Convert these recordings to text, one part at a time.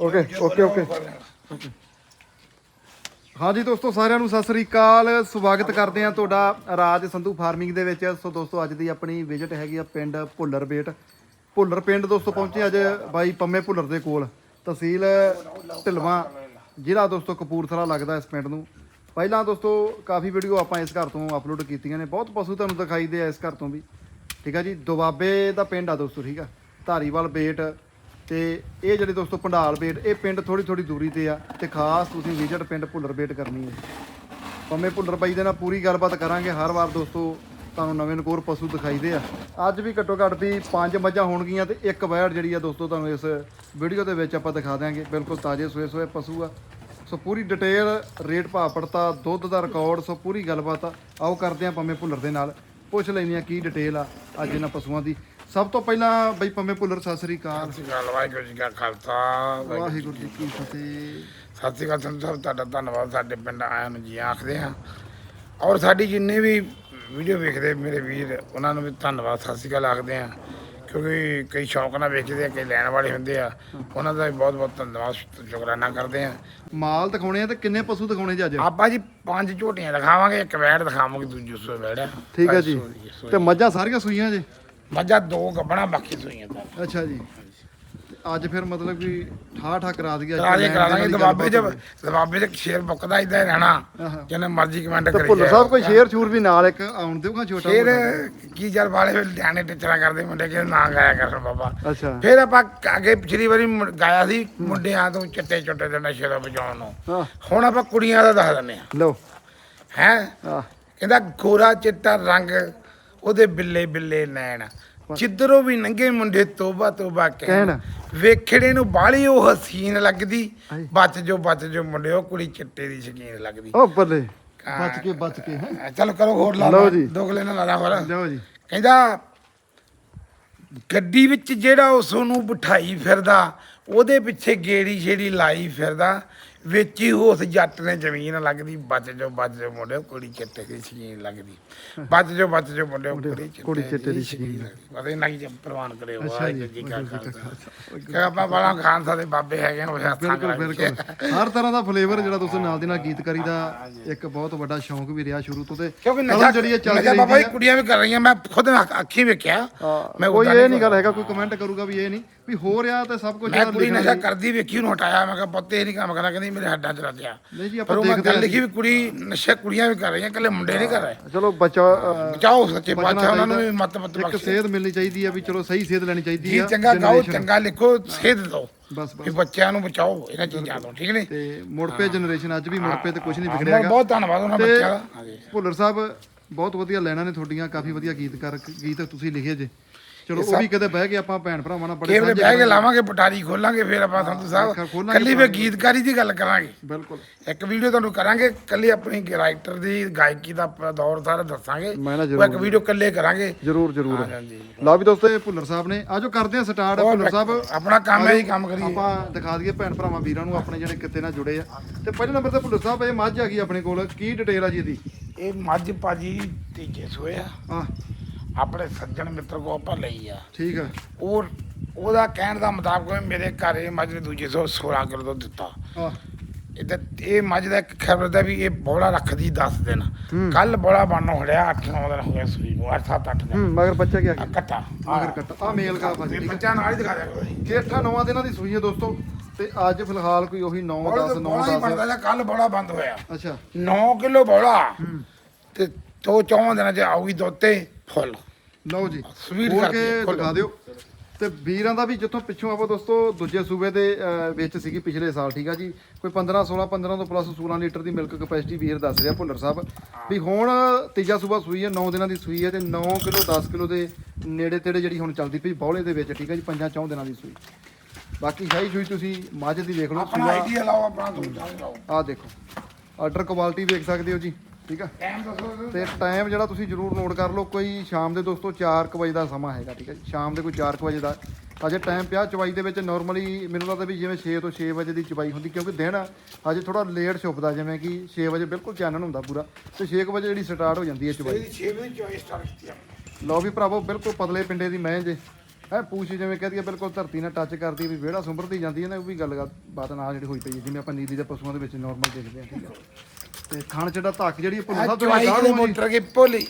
Okay okay okay ਹਾਂਜੀ ਦੋਸਤੋ, ਸਾਰਿਆਂ ਨੂੰ ਸਤਿ ਸ੍ਰੀ ਅਕਾਲ। ਸਵਾਗਤ ਕਰਦੇ ਹਾਂ ਤੁਹਾਡਾ ਰਾਜ ਸੰਧੂ ਫਾਰਮਿੰਗ ਦੇ ਵਿੱਚ। ਸੋ ਦੋਸਤੋ, ਅੱਜ ਦੀ ਆਪਣੀ ਵਿਜ਼ਿਟ ਹੈਗੀ ਆ ਪਿੰਡ ਭੁੱਲਰ ਬੇਟ ਭੁੱਲਰ ਪਿੰਡ ਦੋਸਤੋ, ਪਹੁੰਚੇ ਅੱਜ ਬਾਈ ਪੰਮੇ ਭੁੱਲਰ ਦੇ ਕੋਲ, ਤਹਿਸੀਲ ਢਿਲਵਾਂ, ਜ਼ਿਲ੍ਹਾ ਦੋਸਤੋ ਕਪੂਰਥਲਾ ਲੱਗਦਾ ਇਸ ਪਿੰਡ ਨੂੰ। ਪਹਿਲਾਂ ਦੋਸਤੋ, ਕਾਫੀ ਵੀਡੀਓ ਆਪਾਂ ਇਸ ਘਰ ਤੋਂ ਅਪਲੋਡ ਕੀਤੀਆਂ ਨੇ। ਬਹੁਤ ਪਸ਼ੂ ਤੁਹਾਨੂੰ ਦਿਖਾਈ ਦੇ ਆ ਇਸ ਘਰ ਤੋਂ ਵੀ। ਠੀਕ ਆ ਜੀ? ਦੁਆਬੇ ਦਾ ਪਿੰਡ ਆ ਦੋਸਤੋ, ਠੀਕ ਆ? ਧਾਰੀਵਾਲ ਬੇਟ ਤੇ ਇਹ ਜਿਹੜੇ ਦੋਸਤੋ ਪੰਡਾਲ ਬੇਟ ਇਹ ਪਿੰਡ ਥੋੜੀ ਥੋੜੀ ਦੂਰੀ ਤੇ ਆ ਤੇ ਖਾਸ ਤੁਸੀਂ ਵਿਜ਼ਿਟ ਪਿੰਡ ਭੁੱਲਰ ਬੇਟ ਕਰਨੀ ਹੈ। ਪੰਮੇ ਭੁੱਲਰ ਬਾਈ ਦੇ ਨਾਲ ਪੂਰੀ ਗੱਲਬਾਤ ਕਰਾਂਗੇ, ਹਰ ਵਾਰ ਦੋਸਤੋ ਤੁਹਾਨੂੰ ਨਵੇਂ ਨਕੋਰ ਪਸ਼ੂ ਦਿਖਾਈਦੇ ਆ। ਅੱਜ ਵੀ ਘੱਟੋ ਘੱਟ ਵੀ ਪੰਜ ਮੱਝਾਂ ਹੋਣਗੀਆਂ ਤੇ ਇੱਕ ਵੈੜ ਜਿਹੜੀ ਆ ਦੋਸਤੋ ਤੁਹਾਨੂੰ ਇਸ ਵੀਡੀਓ ਦੇ ਵਿੱਚ ਆਪਾਂ ਦਿਖਾ ਦਿਆਂਗੇ। ਬਿਲਕੁਲ ਤਾਜ਼ੇ ਸੋਏ ਸੋਏ ਪਸ਼ੂ ਆ। ਸੋ ਪੂਰੀ ਡਿਟੇਲ, ਰੇਟ ਭਾਅ ਪੜਤਾ ਦੁੱਧ ਦਾ ਰਿਕਾਰਡ ਸੋ ਪੂਰੀ ਗੱਲਬਾਤ ਆਓ ਕਰਦੇ ਆ ਪੰਮੇ ਭੁੱਲਰ ਦੇ ਨਾਲ। ਪੁੱਛ ਲੈਂਦੇ ਆ ਕੀ ਡਿਟੇਲ ਆ ਅੱਜ ਇਹਨਾਂ ਪਸ਼ੂਆਂ ਦੀ। ਸਭ ਤੋਂ ਪਹਿਲਾਂ ਬਈ ਪੰਮੇ ਭੁੱਲਰ ਸਤਿ ਸ੍ਰੀ ਅਕਾਲ। ਸਤਿ ਸ਼੍ਰੀ ਅਕਾਲ ਵਾਹਿਗੁਰੂ ਜੀ ਕਾ ਖਾਲਸਾ ਵਾਹਿਗੁਰੂ- ਜੀ ਕੀ ਫਤਿਹ। ਸਤਿ ਸ਼੍ਰੀ ਅਕਾਲ ਸੰਤ ਸਾਹਿਬ ਤੁਹਾਡਾ ਧੰਨਵਾਦ ਸਾਡੇ ਪਿੰਡ ਆਇਆਂ ਨੂੰ ਜੀ ਆਖਦੇ ਹਾਂ। ਔਰ ਸਾਡੀ ਜਿੰਨੇ ਵੀ ਵੀਡੀਓ ਵੇਖਦੇ ਮੇਰੇ ਵੀਰ ਉਹਨਾਂ ਨੂੰ ਵੀ ਧੰਨਵਾਦ ਸਤਿ ਸ਼੍ਰੀ ਅਕਾਲ ਆਖਦੇ ਹਾਂ। ਕਿਉਂਕਿ ਕਈ ਸ਼ੌਕ ਨਾਲ ਵੇਚਦੇ ਆ ਕਈ ਲੈਣ ਵਾਲੇ ਹੁੰਦੇ ਆ। ਉਹਨਾਂ ਦਾ ਵੀ ਬਹੁਤ ਬਹੁਤ ਧੰਨਵਾਦ ਸ਼ੁਕਰਾਨਾ ਕਰਦੇ ਆ ਮਾਲ ਦਿਖਾਉਣੇ ਆ ਤੇ ਕਿੰਨੇ ਪਸ਼ੂ ਦਿਖਾਉਣੇ ਜੀ ਅੱਜ? ਆਪਾਂ ਜੀ ਪੰਜ ਝੋਟੀਆਂ ਦਿਖਾਵਾਂਗੇ ਇੱਕ ਵੈੜ ਦਿਖਾਵਾਂਗੇ ਦੂਜੀ ਸੋ ਵੈੜ ਆ। ਠੀਕ ਹੈ ਜੀ। ਦੀ, ਤੇ ਮੱਝਾਂ ਸਾਰੀਆਂ ਸੂਈਆਂ ਜੀ? ਮੱਝਾਂ ਦੋ ਗੱਬਣਾ ਬਾਕੀ ਸੂਈਆਂ ਤਾਂ। ਅੱਛਾ ਜੀ। ਤੇ ਅੱਜ ਫਿਰ ਮਤਲਬ ਕਿ ਠਾ ਠਾ ਕਰਾ ਦਈਏ ਕਰਾ ਦੇ ਕਰਾ ਦਾਂਗੇ ਦਬਾਬੇ ਚ ਦਬਾਬੇ ਚ ਸ਼ੇਰ ਮੁੱਕਦਾ ਇਦਾਂ ਹੀ ਰਹਿਣਾ ਆਹਾ। ਜਿੰਨੇ ਮਰਜ਼ੀ ਕਮੈਂਟ ਤੇ ਕਰੀ ਭੁੱਲਰ। ਸਾਹਿਬ ਕੋਈ ਸ਼ੇਰ ਛੂਰ ਵੀ ਨਾਲ ਇੱਕ ਆਉਣ ਦਿਓਗਾ ਛੋਟਾ ਫਿਰ ਮੋਟਾ? ਕੀ ਜਰ ਵਾਲੇ ਵੇਲੇ ਧਿਆਨੇ ਟਿਚਰਾ ਕਰਦੇ ਮੁੰਡੇ ਕਿ ਨਾ ਗਾਇਆ ਕਰਨ ਬਾਬਾ। ਅੱਛਾ। ਫਿਰ ਆਪਾਂ ਅੱਗੇ ਪਿਛਲੀ ਵਾਰੀ ਗਾਇਆ ਸੀ ਮੁੰਡਿਆਂ ਤੋਂ ਚਿੱਟੇ ਚੁੱਟੇ ਦੇ ਨਸ਼ੇ ਦਾ ਬਚਾਉਣ ਨੂੰ। ਹੁਣ ਆਪਾਂ ਕੁੜੀਆਂ ਦਾ ਦੱਸ ਦਿੰਦੇ ਆ ਲਓ। ਹੈ। ਕਹਿੰਦਾ ਗੋਰਾ ਚਿੱਟਾ ਰੰਗ ਉਹਦੇ ਬਿੱਲੇ ਬਿੱਲੇ ਨੈਣ ਜਿੱਧਰੋਂ ਵੀ ਨੰਗੇ ਮੁੰਡੇ ਤੋਬਾ ਤੋਬਾ ਕਹਿਣ ਕਹਿਣ। ਵੇਖੜੇ ਨੂੰ ਬਾਲੀ ਉਹ ਹਸੀਨ ਲੱਗਦੀ ਹਾਏ। ਬਚ ਜੋ ਬਚ ਜੋ ਮੁੰਡੇ ਉਹ ਕੁੜੀ ਚਿੱਟੇ ਦੀ ਸ਼ਕੀਨ ਲੱਗਦੀ ਉਹ ਬੱਲੇ ਬਚ ਕੇ ਬਚ ਕੇ ਹੈਂ। ਚੱਲ ਕਰੋ ਹੋਰ ਲਾ ਲਓ ਲਾ। ਜੀ। ਦੋਗਲੇ ਨਾਲ ਲਾ ਲਾ ਹੋਰ ਲਓ ਜੀ ਕਹਿੰਦਾ ਗੱਡੀ ਵਿੱਚ ਜਿਹੜਾ ਉਸ ਨੂੰ ਬਿਠਾਈ ਫਿਰਦਾ ਉਹਦੇ ਪਿੱਛੇ ਗੇੜੀ ਛੇੜੀ ਲਾਈ ਫਿਰਦਾ ਵਿੱਚ ਹੀ ਉਸ ਜੱਟ ਨੇ ਜ਼ਮੀਨ ਲੱਗਦੀ ਬਚ ਜੋ ਬਚ ਜੋ ਮੁੰਡੇ ਕੁੜੀ ਚਿੱਟੇ ਦੀ ਸ਼ਕੀਨ ਲੱਗਦੀ। ਬਚ ਜੋ ਬਚ ਜੋ ਮੁੰਡੇ ਕੁੜੀ ਕੁੜੀ ਚਿੱਟੇ ਦੀ ਲੱਗਦੀ। ਪਤਾ ਨਹੀਂ ਪ੍ਰਵਾਨ ਕਰੇ ਵਾਹਿਗੁਰੂ ਜੀ ਕਾ ਖਾਲਸਾ। ਕਿ ਆਪਾਂ ਬਾਲਾ ਖਾਨ ਸਾਹਿਬ ਦੇ ਬਾਬੇ ਹੈਗੇ ਉਹ ਹੱਥਾਂ ਬਿਲਕੁਲ ਬਿਲਕੁਲ। ਹਰ ਤਰ੍ਹਾਂ ਦਾ ਫਲੇਵਰ ਜਿਹੜਾ ਤੁਸੀਂ ਨਾਲ ਦੀ ਨਾਲ ਗੀਤਕਾਰੀ ਦਾ ਇੱਕ ਬਹੁਤ ਵੱਡਾ ਸ਼ੌਂਕ ਵੀ ਰਿਹਾ ਸ਼ੁਰੂ ਤੋਂ ਤੇ ਕਿਉਂਕਿ ਨਸ਼ਾ ਜਿਹੜੀ ਚੱਲਦੀ ਬਾਬਾ ਰਹੀ ਜੀ ਕੁੜੀਆਂ ਵੀ ਕਰ ਰਹੀਆਂ ਮੈਂ ਖੁਦ ਅੱਖ- ਵੇਖਿਆ। ਮੈਂ ਕੋਈ ਇਹ ਨਹੀਂ ਗੱਲ ਹੈਗਾ ਕੋਈ ਕਮੈਂਟ ਕਰੂਗਾ ਵੀ ਇਹ ਨਹੀਂ। ਵੀ ਹੋ ਰਿਹਾ ਤੇ ਸਭ ਕੁਝ ਮੈਂ ਕੁੜੀ ਨਸ਼ਾ ਕਰਦੀ ਵੇਖੀ ਉਹਨੂੰ ਹਟਾਇਆ ਮੈਂ ਕਿਹਾ ਪੁੱਤ ਨਹੀਂ ਕੰਮ ਕਰਨਾ ਕਹਿੰਦੀ ਮੇਰੇ ਹੱਡਾਂ ਚ ਰੱਜਿਆ ਨਹੀਂ ਜੀ ਆਪਾਂ ਦੇਖਦੇ ਹਾਂ ਲਿਖੀ ਵੀ ਕੁੜੀ ਨਸ਼ਾ ਕੁੜੀਆਂ ਵੀ ਕਰ ਰਹੀਆਂ ਇਕੱਲੇ ਮੁੰਡੇ ਨਹੀਂ ਕਰ ਰਹੇ। ਚਲੋ ਬੱਚਾ ਬਚਾਓ ਸੱਚੇ ਪਾਤਸ਼ਾਹ ਉਹਨਾਂ ਨੂੰ। ਵੀ ਮਤ ਮਤ ਇੱਕ ਸੇਧ ਮਿਲਣੀ ਚਾਹੀਦੀ ਆ ਵੀ ਚਲੋ ਸਹੀ ਸੇਧ ਲੈਣੀ ਚਾਹੀਦੀ ਜੀ ਆ ਚੰਗਾ ਗਾਓ। ਚੰਗਾ ਲਿਖੋ ਸੇਧ ਦਿਓ। ਬਸ ਬਸ। ਬੱਚਿਆਂ ਨੂੰ ਬਚਾਓ ਇਹਨਾਂ ਚੀਜ਼ਾਂ ਤੋਂ ਠੀਕ ਨੇ? ਤੇ ਮੁੜ ਪੇ ਜਨਰੇਸ਼ਨ ਅੱਜ ਵੀ ਮੁੜ ਪੇ ਤੇ ਕੁਝ ਨਹੀਂ ਵਿਗੜਿਆਗਾ ਬਹੁਤ ਧੰਨਵਾਦ ਉਹਨਾਂ ਬੱਚਿਆਂ ਦਾ। ਭੁੱਲਰ ਸਾਹਿਬ ਬਹੁਤ ਵਧੀਆ ਲੈਣਾ ਨੇ ਤੁਹਾਡੀਆਂ ਕਾਫੀ ਵਧੀਆ ਗੀਤਕਾਰ ਗੀਤ ਤੁਸੀਂ ਲਿਖੇ ਜੇ। ਚਲੋ ਉਹ ਵੀ ਕਦੇ ਬਹਿ ਕੇ ਆਪਾਂ ਭੈਣ ਭਰਾਵਾਂ ਨਾਲ ਬੜੇ ਸਾਂਝੇ ਬਹਿ ਕੇ। ਲਾਵਾਂਗੇ ਪਟਾਰੀ ਖੋਲਾਂਗੇ ਫਿਰ ਆਪਾਂ ਸੰਧੂ ਸਾਹਿਬ ਕੱਲੀ ਵੀ ਗੀਤਕਾਰੀ ਦੀ ਗੱਲ ਕਰਾਂਗੇ। ਬਿਲਕੁਲ। ਇੱਕ ਵੀਡੀਓ ਤੁਹਾਨੂੰ ਕਰਾਂਗੇ ਕੱਲੀ ਆਪਣੀ ਰਾਈਟਰ ਦੀ ਗਾਇਕੀ ਦਾ ਦੌਰ ਸਾਰਾ ਦੱਸਾਂਗੇ। ਉਹ ਇੱਕ ਵੀਡੀਓ ਕੱਲੇ ਕਰਾਂਗੇ। ਜਰੂਰ ਜਰੂਰ। ਲਓ ਵੀ ਦੋਸਤੋ ਇਹ ਭੁੱਲਰ ਸਾਹਿਬ ਨੇ। ਆਜੋ ਕਰਦੇ ਆ ਸਟਾਰਟ। ਭੁੱਲਰ ਸਾਹਿਬ ਆਪਣਾ ਕੰਮ ਹੈ ਹੀ ਕੰਮ ਕਰੀਏ। ਆਪਾਂ ਦਿਖਾ ਦਈਏ ਭੈਣ ਭਰਾਵਾਂ ਵੀਰਾਂ ਨੂੰ ਆਪਣੇ ਜਿਹੜੇ ਕਿਤੇ ਨਾਲ ਜੁੜੇ ਆ। ਤੇ ਪਹਿਲੇ ਨੰਬਰ ਤੇ ਭੁੱਲਰ ਸਾਹਿਬ ਇਹ ਮੱਝ ਆ ਗਈ ਆਪਣੇ ਕੋਲ। ਕੀ ਡਿਟੇਲ ਆ ਜੀ ਇਹਦੀ? ਇਹ ਮੱਝ ਭਾਜੀ ਤੀਜੇ ਸੋਏ ਆ। ਆ ਆਪਣੇ ਸੱਜਣ ਮਿੱਤਰ ਕੋ ਆਪਾਂ ਲਈ ਆ। ਠੀਕ ਆ। ਉਹ ਉਹਦਾ ਕਹਿਣ ਦਾ ਮੁਤਾਬਕ ਵੀ ਮੇਰੇ ਘਰ ਇਹ ਮੱਝ ਨੇ ਦੂਜੇ ਸੌ 16 ਕਿਲੋ ਦੁੱਧ ਦਿੱਤਾ। ਆ ਇਹ ਤਾਂ ਇਹ ਮੱਝ ਦਾ ਇੱਕ ਖਬਰ ਦਾ ਵੀ ਇਹ ਬੋਲਾ ਰੱਖਦੀ 10 ਦਿਨ। ਕੱਲ ਬੋਲਾ ਬਣਨੋਂ ਹੜਿਆ 8-9 ਦਿਨ ਹੋ ਗਏ ਸੂਈ ਨੂੰ 8-7-8 ਦਿਨ। ਮਗਰ ਬੱਚਾ ਕੀ ਆ ਗਿਆ? ਕੱਟਾ। ਮਗਰ ਕੱਟ। ਆ ਮੇਲ ਕਾ ਬੱਚਾ ਨਾਲ ਹੀ ਦਿਖਾ ਕੇਠਾ ਨੌਵਾਂ ਦਿਨਾਂ ਦੀ ਸੂਈ ਹੈ ਦੋਸਤੋ ਤੇ ਅੱਜ ਫਿਲਹਾਲ ਕੋਈ ਉਹੀ 9 ਬੋਲਾ 10 9 ਬੋਲਾ ਹੀ 10 ਬਣਦਾ ਕੱਲ ਬੋਲਾ ਬੰਦ ਹੋਇਆ। ਅੱਛਾ। 9 ਕਿਲੋ ਬੋਲਾ ਤੇ ਦੋ ਚੌਂ ਦਿਨਾਂ ਚ ਆਊਗੀ ਦੁੱਧ ਤੇ ਫੁੱਲ। ਲਓ ਜੀ ਖੋਲ। ਕਰਕੇ। ਦਿਖਾ ਦਿਓ। ਤੇ ਵੀਰਾਂ ਦਾ ਵੀ ਜਿੱਥੋਂ ਪਿੱਛੋਂ ਆਪਾਂ ਦੋਸਤੋ ਦੂਜੇ ਸੂਬੇ ਦੇ ਵਿੱਚ ਸੀਗੀ ਪਿਛਲੇ ਸਾਲ ਠੀਕ ਆ ਜੀ? ਕੋਈ 15 16 15 ਤੋਂ ਪਲੱਸ 16 ਲੀਟਰ ਦੀ ਮਿਲਕ ਕਪੈਸਿਟੀ ਵੀਰ ਦੱਸ ਰਿਹਾ ਭੁੱਲਰ ਸਾਹਿਬ। ਵੀ ਹੁਣ ਤੀਜਾ ਸੂਬਾ ਸੂਈ ਹੈ 9 ਦਿਨਾਂ ਦੀ ਸੂਈ ਹੈ ਤੇ 9 ਕਿਲੋ 10 ਕਿਲੋ ਦੇ ਨੇੜੇ ਤੇੜੇ ਜਿਹੜੀ ਹੁਣ ਚੱਲਦੀ ਪਈ ਬੌਲੇ ਦੇ ਵਿੱਚ ਠੀਕ ਆ ਜੀ? ਪੰਜਾਂ ਚੌਂ ਦਿਨਾਂ ਦੀ ਸੂਈ। ਬਾਕੀ ਸ਼ਾਹੀ ਸੂਈ ਤੁਸੀਂ ਮੱਝ ਦੀ ਦੇਖ ਲਓ ਆਪਣਾ ਸੂਆ ਆਈਡੀਆ ਲਾਓ ਆਪਣਾ ਦੋ ਆਹ ਦੇਖੋ। ਆਰਡਰ ਕੁਆਲਿਟੀ ਵੇਖ ਸਕਦੇ ਹੋ ਜੀ। ਠੀਕ ਆ? ਟਾਈਮ ਦੱਸੋ ਤੇ ਟਾਈਮ ਜਿਹੜਾ ਤੁਸੀਂ ਜਰੂਰ ਨੋਟ ਕਰ ਲਓ ਕੋਈ ਸ਼ਾਮ ਦੇ ਦੋਸਤੋ 4 ਵਜੇ ਦਾ ਸਮਾਂ ਹੈਗਾ ਠੀਕ ਹੈ ਸ਼ਾਮ ਦੇ ਕੋਈ 4 ਵਜੇ ਦਾ। ਅਜੇ ਟਾਈਮ ਪਿਆ ਚਵਾਈ ਦੇ ਵਿੱਚ ਨਾਰਮਲੀ ਮੈਨੂੰ ਲੱਗਦਾ ਵੀ ਜਿਵੇਂ 6 ਤੋਂ 6 ਵਜੇ ਦੀ ਚਵਾਈ ਹੁੰਦੀ ਕਿਉਂਕਿ ਦਿਨ ਅਜੇ ਥੋੜਾ ਲੇਟ ਛੁਪਦਾ ਜਿਵੇਂ ਕਿ 6 ਵਜੇ ਬਿਲਕੁਲ ਚਾਨਣ ਹੁੰਦਾ ਪੂਰਾ। ਤੇ 6 ਵਜੇ ਜਿਹੜੀ ਸਟਾਰਟ ਹੋ ਜਾਂਦੀ ਹੈ ਚਵਾਈ। ਇਹਦੀ 6 ਵਜੇ ਚੋਇਸ ਸਟਾਰਟ ਕੀਤੀ ਆ। ਲਓ ਵੀ ਭਰਾਵੋ ਬਿਲਕੁਲ ਪਤਲੇ ਪਿੰਡੇ ਦੀ ਮੈਂ ਜੇ ਹੈ ਪੂਛ ਜਿਵੇਂ ਕਹਦੀ ਹੈ ਬਿਲਕੁਲ ਧਰਤੀ ਨਾਲ ਟੱਚ ਕਰਦੀ ਵੀ ਵਿਹੜਾ ਸੁੰਬਰਦੀ ਜਾਂਦੀ ਹੈ ਨਾ ਉਹ ਵੀ ਗੱਲ ਬਾਤ ਨਾਲ ਜਿਹੜੀ ਹੋਈ ਪਈ ਜਿਵੇਂ ਆਪਾਂ ਨੀਲੀ ਦੇ ਪਸ਼ੂਆਂ ਦੇ ਵਿੱਚ ਨਾਰਮਲ ਦੇਖਦੇ ਹਾਂ ਠੀਕ ਹੈ ਤੇ ਥਣ ਜਿਹੜਾ ਧੱਕ ਜਿਹੜੀ ਭੁੱਲ ਸਾਹਿਬ ਚਵਾਈ ਗਾਹ ਕਿਤੇ ਨੂੰ ਮੋਟਰ ਕੇ ਭੋਲੀ।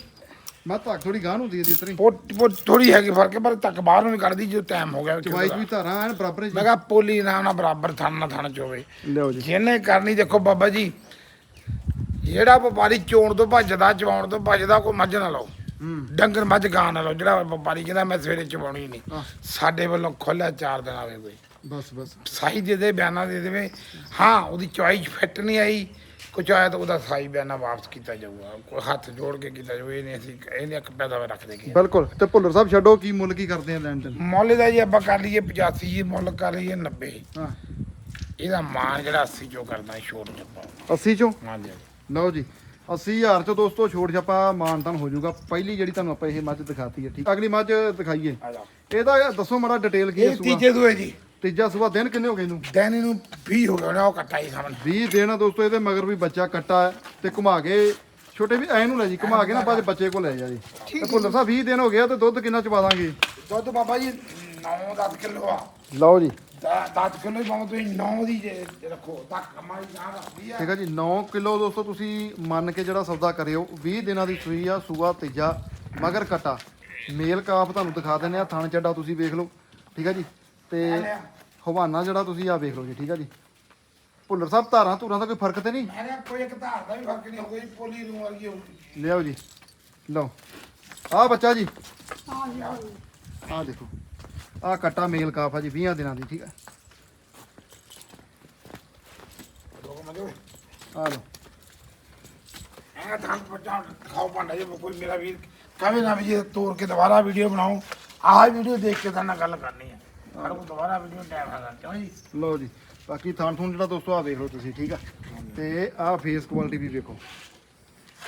ਮੈਂ ਧੱਕ ਥੋੜੀ ਨੂੰ ਹੁੰਦੀ ਹੈ ਜਿਸ ਤਰ੍ਹਾਂ ਪੋਟ ਥੋੜੀ ਹੈਗੀ ਫ਼ਰਕ ਹੈ ਪਰ ਤੱਕ ਬਾਹਰ ਨੂੰ ਕੱਢਦੀ ਜੋ ਟਾਈਮ ਹੋ ਗਿਆ ਚਵਾਈ ਵੀ ਧਾਰਾਂ ਐਨ ਬਰਾਬਰ ਮੈਂ ਕਿਹਾ ਪੋਲੀ ਨਾ ਨਾ ਬਰਾਬਰ ਥਣ ਨਾ ਥਣ ਚੋਵੇ ਲਿਓ ਜੀ। ਜਿਹਨੇ ਕਰਨੀ ਦੇਖੋ ਬਾਬਾ ਜੀ ਜਿਹੜਾ ਵਪਾਰੀ ਚੋਣ ਤੋਂ ਭੱਜਦਾ ਚਵਾਉਣ ਤੋਂ ਭੱਜਦਾ ਕੋਈ ਮੱਝ ਨਾ ਲਾਓ। ਹੂੰ। ਡੰਗਰ ਮੱਝ ਗਾਂ ਨਾ ਲਾਓ। ਜਿਹੜਾ ਵਪਾਰੀ ਕਹਿੰਦਾ ਮੈਂ ਸਵੇਰੇ ਚਵਾਉਣੀ ਨਹੀਂ। ਆਹ, ਸਾਡੇ ਵੱਲੋਂ ਖੋਲਿਆ ਚਾਰ ਦਿਨ ਆਵੇ ਕੋਈ। ਬਸ ਬਸ। ਸਾਈ ਦੇ ਦੇ ਬਿਆਨਾਂ ਦੇ ਦੇਵੇ। ਹਾਂ ਉਹਦੀ ਚੁਆਈ ਫਿੱਟ ਨਹੀਂ ਆਈ। ਕੁਝ ਆਇਆ ਤਾਂ ਉਹਦਾ ਸਾਈ ਬਿਆਨਾ ਵਾਪਸ ਕੀਤਾ ਜਾਊਗਾ। ਕੋਈ ਹੱਥ ਜੋੜ ਕੇ ਕੀਤਾ ਜਾਊ ਇਹ ਨਹੀਂ ਅਸੀਂ ਇਹ ਨਹੀਂ ਇੱਕ ਪੈਦਾ ਰੱਖ ਦੇਗੇ ਬਿਲਕੁਲ। ਤੇ ਭੁੱਲਰ ਸਾਹਿਬ ਛੱਡੋ ਕੀ ਮੁੱਲ ਕੀ ਕਰਦੇ ਆ ਲੈਣ ਦੇਣ? ਮੁੱਲ ਦਾ ਜੀ ਆਪਾਂ ਕਰ ਲਈਏ 85 ਜੀ ਮੁੱਲ ਕਰ ਲਈਏ 90 ਹਾਂ। ਇਹਦਾ ਮਾਨ ਜਿਹੜਾ 80 ਚੋਂ ਕਰਦਾ ਛੋਟ ਜੱਪਾ 80 ਚੋਂ? ਹਾਂਜੀ ਲਓ ਜੀ 80000 ਚ ਦੋਸਤੋ ਛੋਟ ਛਾਪਾ ਮਾਨਤਨ ਹੋ ਜਾਊਗਾ। ਪਹਿਲੀ ਜਿਹੜੀ ਤੁਹਾਨੂੰ ਆਪਾਂ ਇਹ ਮੱਝ ਦਿਖਾਤੀ ਹੈ ਠੀਕ? ਅਗਲੀ ਮੱਝ ਦਿਖਾਈਏ। ਇਹਦਾ ਦੱਸੋ ਮਾੜਾ ਡਿਟੇਲ ਕੀ ਹੈ ਇਹ ਤੀਜੇ ਦੂਏ ਜੀ। ਤੀਜਾ ਸੂਆ ਦਿਨ ਕਿੰਨੇ ਹੋ ਗਏ ਇਹਨੂੰ? ਦਿਨ ਇਹਨੂੰ 20 ਹੋ ਗਏ ਨੇ ਉਹ ਕੱਟਾ ਹੀ ਸਾਹਮਣੇ। 20 ਦਿਨ ਆ ਦੋਸਤੋ ਇਹਦੇ ਮਗਰ ਵੀ ਬੱਚਾ ਕੱਟਾ ਹੈ ਤੇ ਘੁਮਾ ਕੇ ਛੋਟੇ ਵੀ ਐ ਨੂੰ ਲੈ ਜੀ ਘੁਮਾ ਕੇ ਨਾ ਬਾਅਦ 'ਚ ਬੱਚੇ ਕੋਲ ਲੈ ਜਾ ਜੀ। ਤੇ ਭੁੱਲਰ ਸਾਹਿਬ 20 ਦਿਨ ਹੋ ਗਿਆ ਤੇ ਦੁੱਧ ਕਿੰਨਾ ਚਵਾ ਦਾਂਗੇ? ਦੁੱਧ ਬਾਬਾ ਜੀ 9-10 ਕਿਲੋ ਆ। ਲਓ ਜੀ। 10 ਕਿਲੋ ਹੀ ਪਾਉਂ ਤੁਸੀਂ 9 ਦੀ ਜੇ ਰੱਖੋ ਤਾਂ ਕਮਾਈ ਜਾਂ ਰੱਖਦੀ ਆ। ਠੀਕ ਹੈ ਜੀ 9 ਕਿਲੋ ਦੋਸਤੋ ਤੁਸੀਂ ਮੰਨ ਕੇ ਜਿਹੜਾ ਸੌਦਾ ਕਰਿਓ 20 ਦਿਨਾਂ ਦੀ ਸੂਈ ਆ ਸੂਆ ਤੀਜਾ ਮਗਰ ਕਟਾ। ਮੇਲ ਕਾਫ ਤੁਹਾਨੂੰ ਦਿਖਾ ਦਿੰਦੇ ਆ ਥਣ ਚੱਡਾ ਤੁਸੀਂ ਵੇਖ ਲਓ। ਠੀਕ ਹੈ ਜੀ। ਤੇ ਹਵਾਨਾ ਜਿਹੜਾ ਤੁਸੀਂ ਆ ਵੇਖ ਲਓ ਜੀ ਠੀਕ ਹੈ ਜੀ। ਭੁੱਲਰ ਸਾਹਿਬ ਧਾਰਾਂ ਧੂਰਾਂ ਦਾ ਕੋਈ ਫ਼ਰਕ ਤੇ ਨਹੀਂ? ਮੈਂ ਕਿਹਾ ਕੋਈ ਇੱਕ ਧਾਰ ਦਾ ਵੀ ਫ਼ਰਕ ਨਹੀਂ ਹੋਊਗਾ ਜੀ ਪੋਲੀ ਨੂੰ ਵਰਗੀ ਹੋਊਗੀ। ਲਿਆਓ ਜੀ ਲਓ। ਆ ਬੱਚਾ ਜੀ। ਆ ਦੇਖੋ ਆ ਕਟਾ ਮੇਲ ਕਾਫ ਆ ਜੀ 20 ਦਿਨਾਂ ਦੀ ਠੀਕ ਓਏ ਆ ਲਓ। ਐਂ ਤਾਂ ਪਟਾ ਖਾਓ ਭਾਂਡਾ ਜੇ ਕੋਈ ਮੇਰਾ ਵੀਰ ਕਹੇ ਨਾ ਵੀ ਜੇ ਤੋੜ ਕੇ ਦੁਬਾਰਾ ਵੀਡੀਓ ਬਣਾਓ ਆਹ ਵੀਡੀਓ ਦੇਖ ਕੇ ਤਾਂ ਨਾਲ ਗੱਲ ਕਰਨੀ ਹੈ ਹਰ ਕੋ ਦੁਬਾਰਾ ਵੀਡੀਓ ਟਾਈਮ ਹੈਗਾ ਕਿਉਂ ਜੀ? ਲਓ ਜੀ ਬਾਕੀ ਥਾਂ ਥੂਣ ਜਿਹੜਾ ਦੋਸਤੋ ਆ ਵੇਖ ਲਓ ਤੁਸੀਂ ਠੀਕ ਆ? ਤੇ ਆਹ ਫੇਸ ਕੁਆਲਿਟੀ ਵੀ ਵੇਖੋ।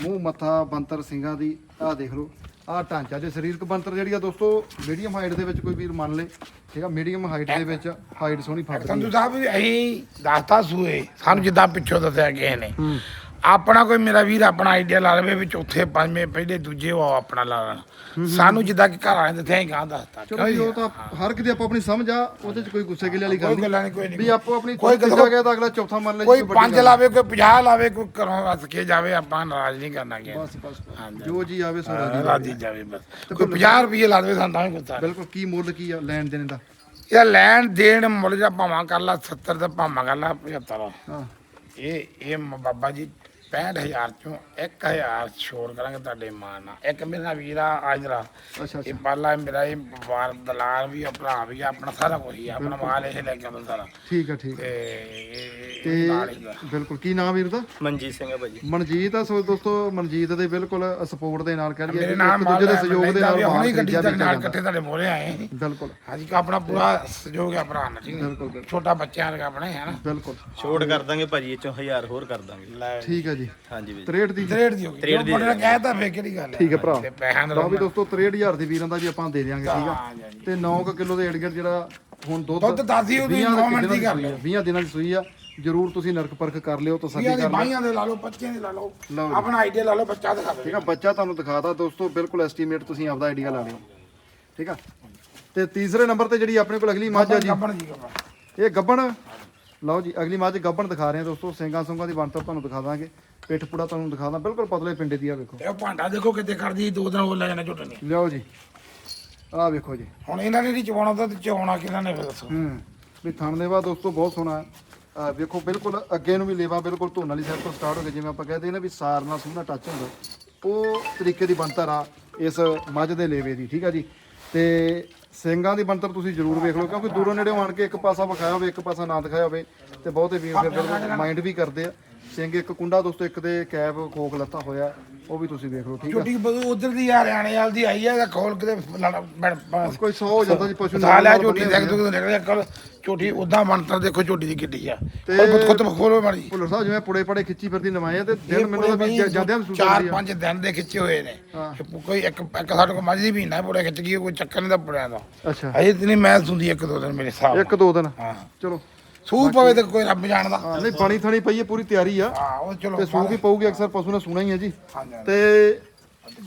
ਮੂੰਹ ਮੱਥਾ ਬੰਤਰ ਸਿੰਘਾਂ ਦੀ ਆਹ ਦੇਖ ਲਓ। ਆਹ ਢਾਂਚਾ ਜੇ ਸਰੀਰਕ ਬੰਤਰ ਜਿਹੜੀ ਆ ਦੋਸਤੋ ਮੀਡੀਅਮ ਹਾਈਟ ਦੇ ਵਿੱਚ ਕੋਈ ਵੀਰ ਮੰਨ ਲੇ ਠੀਕ ਆ? ਮੀਡੀਅਮ ਹਾਈਟ ਦੇ ਵਿੱਚ ਹਾਈਟ ਸੋਹਣੀ ਫੱਟਦੀ ਸੰਧੂ ਸਾਹਿਬ ਵੀ ਅਸੀਂ ਦੱਸਤਾ ਸੂਏ ਸਾਨੂੰ ਜਿੱਦਾਂ ਪਿੱਛੋਂ ਦੱਸਿਆ ਕਿਸੇ ਨੇ। ਆਪਣਾ ਕੋਈ ਮੇਰਾ ਵੀਰ ਆਪਣਾ ਆਈਡੀਆ ਲਾ ਲਵੇ ਵੀ ਚੌਥੇ ਪੰਜਵੇਂ ਪਹਿਲੇ ਦੂਜੇ ਉਹ ਆਪਣਾ ਲਾ ਲੈਣ। ਸਾਨੂੰ ਜਿੱਦਾਂ ਕਿ ਘਰ ਵਾਲੇ ਦੱਸਿਆ ਹੀ ਗਾਂ ਦੱਸਤਾ ਚਲੋ ਜੀ, ਉਹ ਤਾਂ ਹਰ ਕਿਤੇ ਆਪੋ ਆਪਣੀ ਸਮਝ ਆ ਉਹਦੇ ਚ ਕੋਈ ਗੁੱਸੇ ਗਿਲੇ ਵਾਲੀ ਗੱਲ ਕੋਈ ਨਹੀਂ। ਗੱਲਾਂ ਨਹੀਂ ਕੋਈ ਵੀ ਆਪੋ ਆਪਣੀ ਕੋਈ ਗੱਲ- ਗਿਆ ਤਾਂ ਅਗਲਾ ਚੌਥਾ ਮੰਨ ਲੈ ਜੀ, ਕੋਈ ਵੱਡੀ ਪੰਜ ਗੱਲ। ਲਾਵੇ ਕੋਈ 50 ਲਾਵੇ ਕੋਈ ਘਰੋਂ ਹੱਸ ਕੇ ਜਾਵੇ ਆਪਾਂ ਨਾਰਾਜ਼ ਨਹੀਂ ਕਰਨਾ ਕਿ ਬਸ ਬਸ ਬਸ। ਹਾਂਜੀ। ਜੋ ਜੀ ਆਵੇ ਸੋ ਰਾਜੀ ਰਾਜੀ ਜਾਵੇ ਬਸ। ਕੋਈ 50 ਰੁਪਏ ਲਾ ਦੇਵੇ ਸਾਨੂੰ ਤਾਂ ਵੀ ਗੁੱਸਾ ਨਹੀਂ। ਬਿਲਕੁਲ ਕੀ ਮੁੱਲ ਕੀ ਆ ਲੈਣ ਦੇਣ ਦਾ? ਇਹ ਲੈਣ ਦੇਣ ਮੁੱਲ ਜਿਹੜਾ ਭਾਵਾਂ ਕਰ ਲਾ 70 ਤੇ ਭਾਵਾਂ ਕਰ ਲਾ 75 ਹਾਂ। ਇਹ ਇਹ ਮ- ਬਾਬਾ ਜੀ 65000 ਚੋਂ 1000 ਛੋੜ ਕਰਾਂਗੇ ਤੁਹਾਡੇ ਮਾਂ ਨਾਲ। ਇੱਕ ਮੇਰਾ ਵੀਰਾ ਆਜਰਾ। ਅੱਛਾ ਇਹ ਪਾਲਾ ਮੇਰਾ ਇਹ ਵਪਾਰ ਦਲਾਲ ਵੀ ਆ ਭਰਾ ਵੀ ਆ ਆਪਣਾ ਸਾਰਾ ਕੁਝ ਹੀ ਆ ਆਪਣਾ ਮਾਲ ਇਹ ਲੈ ਕੇ ਆਉਂਦਾ ਸਾਰਾ। ਠੀਕ ਆ ਠੀਕ ਆ। ਤੇ ਇਹ- ਤੇ ਇਹ ਨਾਲ ਹੀ ਦਾ ਬਿਲਕੁਲ ਕੀ ਨਾਮ ਵੀਰ ਦਾ? ਮਨਜੀਤ ਸਿੰਘ ਆ ਭਾਜੀ। ਮਨਜੀਤ ਆ ਸੋ ਦੋਸਤੋ ਮਨਜੀਤ ਦੇ ਬਿਲਕੁਲ ਸਪੋਰਟ ਦੇ ਨਾਲ ਕਹਿ ਲਈਏ ਮੇਰੇ ਕਿ ਨਾਲ ਇੱਕ ਮਾਲ ਦੂਜੇ ਦੇ ਸਹਿਯੋਗ ਦੇ ਨਾਲ ਹੁਣੇ ਮਾਲ ਗੱਡੀ ਖਰੀਦਿਆ ਨਾਲ ਇਕੱਠੇ ਤੁਹਾਡੇ ਮੋਰੇ ਆਏ ਬਿਲਕੁਲ। ਹਾਂਜੀ ਕਾ ਆਪਣਾ ਪੂਰਾ ਸਹਿਯੋਗ ਹੈ ਭਰਾ ਨਾਲ ਠੀਕ ਬਿਲਕੁਲ, ਹੈ। ਬਿਲਕੁਲ। ਛੋਟਾ ਬੱਚਿਆਂ ਵਰਗਾ ਆਪਣਾ ਹੈ ਨਾ। ਬਿਲਕੁਲ। ਛੋਟ ਕਰ ਦਾਂਗੇ ਭਾਜੀ ਇਹ ਚੋਂ 1000 ਹੋਰ ਕਰ ਦਾਂਗੇ। ਲੈ। ਠੀਕ ਹੈ ਜੀ। ਹਾਂਜੀ ਵੀਰ 63 ਦੀ। ਤਰੇੜ ਦੀ ਹੋ ਗਈ। ਜੋ ਦੀ ਬੜਾ ਕਹਿਤਾ ਫੇਰ ਕਿਹੜੀ ਗੱਲ ਹੈ ਠੀਕ ਹੈ ਭਰਾ। ਤੇ ਪੈਸਿਆਂ ਦਾ ਲਓ ਵੀ ਦੋਸਤੋ 63000 ਦੀ ਵੀਰਾਂ ਦਾ ਵੀ ਆਪਾਂ ਦੇ ਦਿਆਂਗੇ ਠੀਕ ਆ। ਤੇ 9 ਕਿਲੋ ਦੇ ਏੜਗੜ ਜਿਹੜਾ ਹੁਣ ਦੁੱਧ ਦੁੱਧ ਦਸ ਹੀ ਉਹਦੀ 20 ਨੌਂ ਮਿੰਟ ਦਿਨਾਂ ਦੀ ਆ, ਲਿਓ। 20 ਦਿਨਾਂ ਦੀ ਸੂਈ ਆ। ਜਰੂਰ ਤੁਸੀਂ ਨਰਕ ਪਰਖ ਕਰ ਲਿਓ ਤਸੱਲੀ ਵੀਆਂ ਦੇ ਕਰ ਲਿਓ। ਬਾਈਆਂ ਦੇ ਲਾ ਲਓ ਬੱਚਿਆਂ ਦੇ ਲਾ ਲਓ। ਲਓ ਜੀ। ਆਪਣਾ ਆਈਡੀਆ ਲਾ ਲਓ ਬੱਚਾ ਦਿਖਾ ਠੀਕ ਦਿਓ ਆ ਬੱਚਾ ਤੁਹਾਨੂੰ ਦਿਖਾਤਾ ਦੋਸਤੋ ਬਿਲਕੁਲ ਐਸਟੀਮੇਟ ਤੁਸੀਂ ਆਪਦਾ ਆਈਡੀਆ ਲਾ ਲਿਓ। ਠੀਕ ਆ? ਤੇ ਤੀਸਰੇ ਨੰਬਰ ਤੇ ਜਿਹੜੀ ਆਪਣੇ ਕੋਲ ਅਗਲੀ ਮੱਝ ਆ ਜੀ। ਗੱਬਣ ਜੀ ਗੱਬਣ। ਇਹ ਗੱਬਣ ਲਓ ਜੀ ਅਗਲੀ ਮੱਝ ਗੱਬਣ ਦਿਖਾ ਰਹੇ ਆ ਦੋਸਤੋ ਸਿੰਘਾਂ ਸੁੰਗਾਂ ਦੀ ਬਣਤਰ ਤੁਹਾਨੂੰ ਦਿਖਾ ਦਾਂਗੇ। ਪਿੱਠ ਪੁੜਾ ਤੁਹਾਨੂੰ ਦਿਖਾ ਦਾਂ ਬਿਲਕੁਲ ਪਤਲੇ ਪਿੰਡੇ ਦੀ ਆ ਵੇਖੋ। ਉਹ ਭਾਂਡਾ ਦੇਖੋ ਕਿੱਥੇ ਖੜਦੀ ਦੋ ਦਿਨ ਉਹ ਲੈ ਜਾਣਾ ਝੁੱਟ ਨਹੀਂ। ਲਿਓ ਜੀ ਆਹ ਵੇਖੋ ਜੀ। ਹੁਣ ਇਹਨਾਂ ਨੇ ਨਹੀਂ ਚਵਾਉਣਾ ਤਾਂ ਚਵਾਉਣਾ ਕਿਹਨਾਂ ਨੇ ਫਿਰ ਦੱਸੋ? ਹੂੰ ਵੀ ਥਣ ਲੇਵਾ ਦੋਸਤੋ ਬਹੁਤ ਸੋਹਣਾ ਹੈ। ਆਹ ਵੇਖੋ ਬਿਲਕੁਲ ਅੱਗੇ ਨੂੰ ਵੀ ਲੇਵਾ ਬਿਲਕੁਲ ਧੋਣ ਵਾਲੀ ਸਾਈਡ ਤੋਂ ਸਟਾਰਟ ਹੋ ਗਿਆ ਜਿਵੇਂ ਆਪਾਂ ਕਹਿੰਦੇ ਨੇ ਵੀ ਸਾਰ ਨਾਲ ਸੋਹਣਾ ਟੱਚ ਹੁੰਦਾ। ਉਹ ਤਰੀਕੇ ਦੀ ਬਣਤਰ ਆ ਇਸ ਮੱਝ ਦੇ ਲੇਵੇ ਦੀ ਠੀਕ ਆ ਜੀ। ਤੇ ਸਿੰਘਾਂ ਦੀ ਬਣਤਰ ਤੁਸੀਂ ਜ਼ਰੂਰ ਵੇਖ ਲਓ, ਕਿਉਂਕਿ ਦੂਰੋਂ ਨੇੜਿਓਂ ਆਣ ਕੇ ਇੱਕ ਪਾਸਾ ਵਿਖਾਇਆ ਹੋਵੇ, ਇੱਕ ਪਾਸਾ ਨਾ ਦਿਖਾਇਆ ਹੋਵੇ, ਤੇ ਬਹੁਤੇ ਵੀਰ ਫਿਰ ਬਿਲਕੁਲ ਮਾਈਂਡ ਵੀ ਕਰਦੇ ਆ। ਸਿੰਘ ਇੱਕ ਕੁੰਡਾ ਦੋਸਤੋ ਇੱਕ ਦੇ ਕੈਪ ਖੋਖ ਲੱਤਾ ਹੋਇਆ ਉਹ ਵੀ ਤੁਸੀਂ ਵੇਖ ਲਓ ਠੀਕ ਆ? ਛੋਟੀ ਬਦੂ ਉਧਰ ਦੀ ਆ ਹਰਿਆਣੇ ਵਾਲ ਦੀ ਆਈ ਹੈ ਖੋਲ ਕੇ ਬਸ ਕੋਈ 100 ਹੋ ਜਾਂਦਾ ਜੀ ਪਸ਼ੂ ਲਿਆ ਨਾਲ ਝੋਟੀ ਦੇਖ ਤੂੰ ਨਿਕਲਿਆ ਕਰ ਝੋਟੀ ਉਦਾਂ ਬਣਤਰ ਦੇਖੋ ਝੋਟੀ ਦੀ ਕਿੱਡੀ ਆ। ਤੇ- ਖੁਦ ਖੁਦ ਖੋਲੋ ਮਾੜੀ ਭੁੱਲਰ ਸਾਹਿਬ ਜਿਵੇਂ ਪੁੜੇ ਪੜੇ ਖਿੱਚੀ ਫਿਰਦੀ ਨਵਾਏ ਆ ਤੇ ਦਿਨ ਮੈਨੂੰ ਤਾਂ ਜਾਂਦਿਆਂ ਨੂੰ ਸੂਟ ਚਾਰ ਆ। ਪੰਜ ਦਿਨ ਦੇ ਖਿੱਚੇ ਹੋਏ ਨੇ। ਹਾਂ। ਕੋਈ ਇੱਕ ਇੱਕ ਸਾਡੇ ਕੋਲ ਮੱਝ ਦੀ ਮਹੀਨਾ ਪੂਰੇ ਖਿੱਚ ਗਈ ਕੋਈ ਚੱਕਰ ਨਹੀਂ ਦਾ ਪੁੜਿਆਂ ਦਾ। ਅੱਛਾ। ਅਜੇ ਤੇ ਨਹੀਂ ਮੈਂ ਸੁਣਦੀ ਇੱਕ ਦੋ ਦਿਨ ਮੇਰੇ ਹਿਸਾਬ ਇੱਕ ਦੋ ਦਿਨ। ਹਾਂ। ਚਲੋ। ਸੂ ਪਵੇ ਤੇ ਕੋਈ ਰੱਬ ਜਾਣਦਾ। ਨਹੀਂ ਬਣੀ ਥਣੀ ਪਈ ਹੈ ਪੂਰੀ ਤਿਆਰੀ ਆ। ਹਾਂ ਉਹ ਚਲੋ ਤੇ ਸੂ ਵੀ ਪਊਗੀ ਅਕਸਰ ਪਸ਼ੂ ਨੇ ਸੁਣਾ ਹੀ ਹੈ ਜੀ। ਤੇ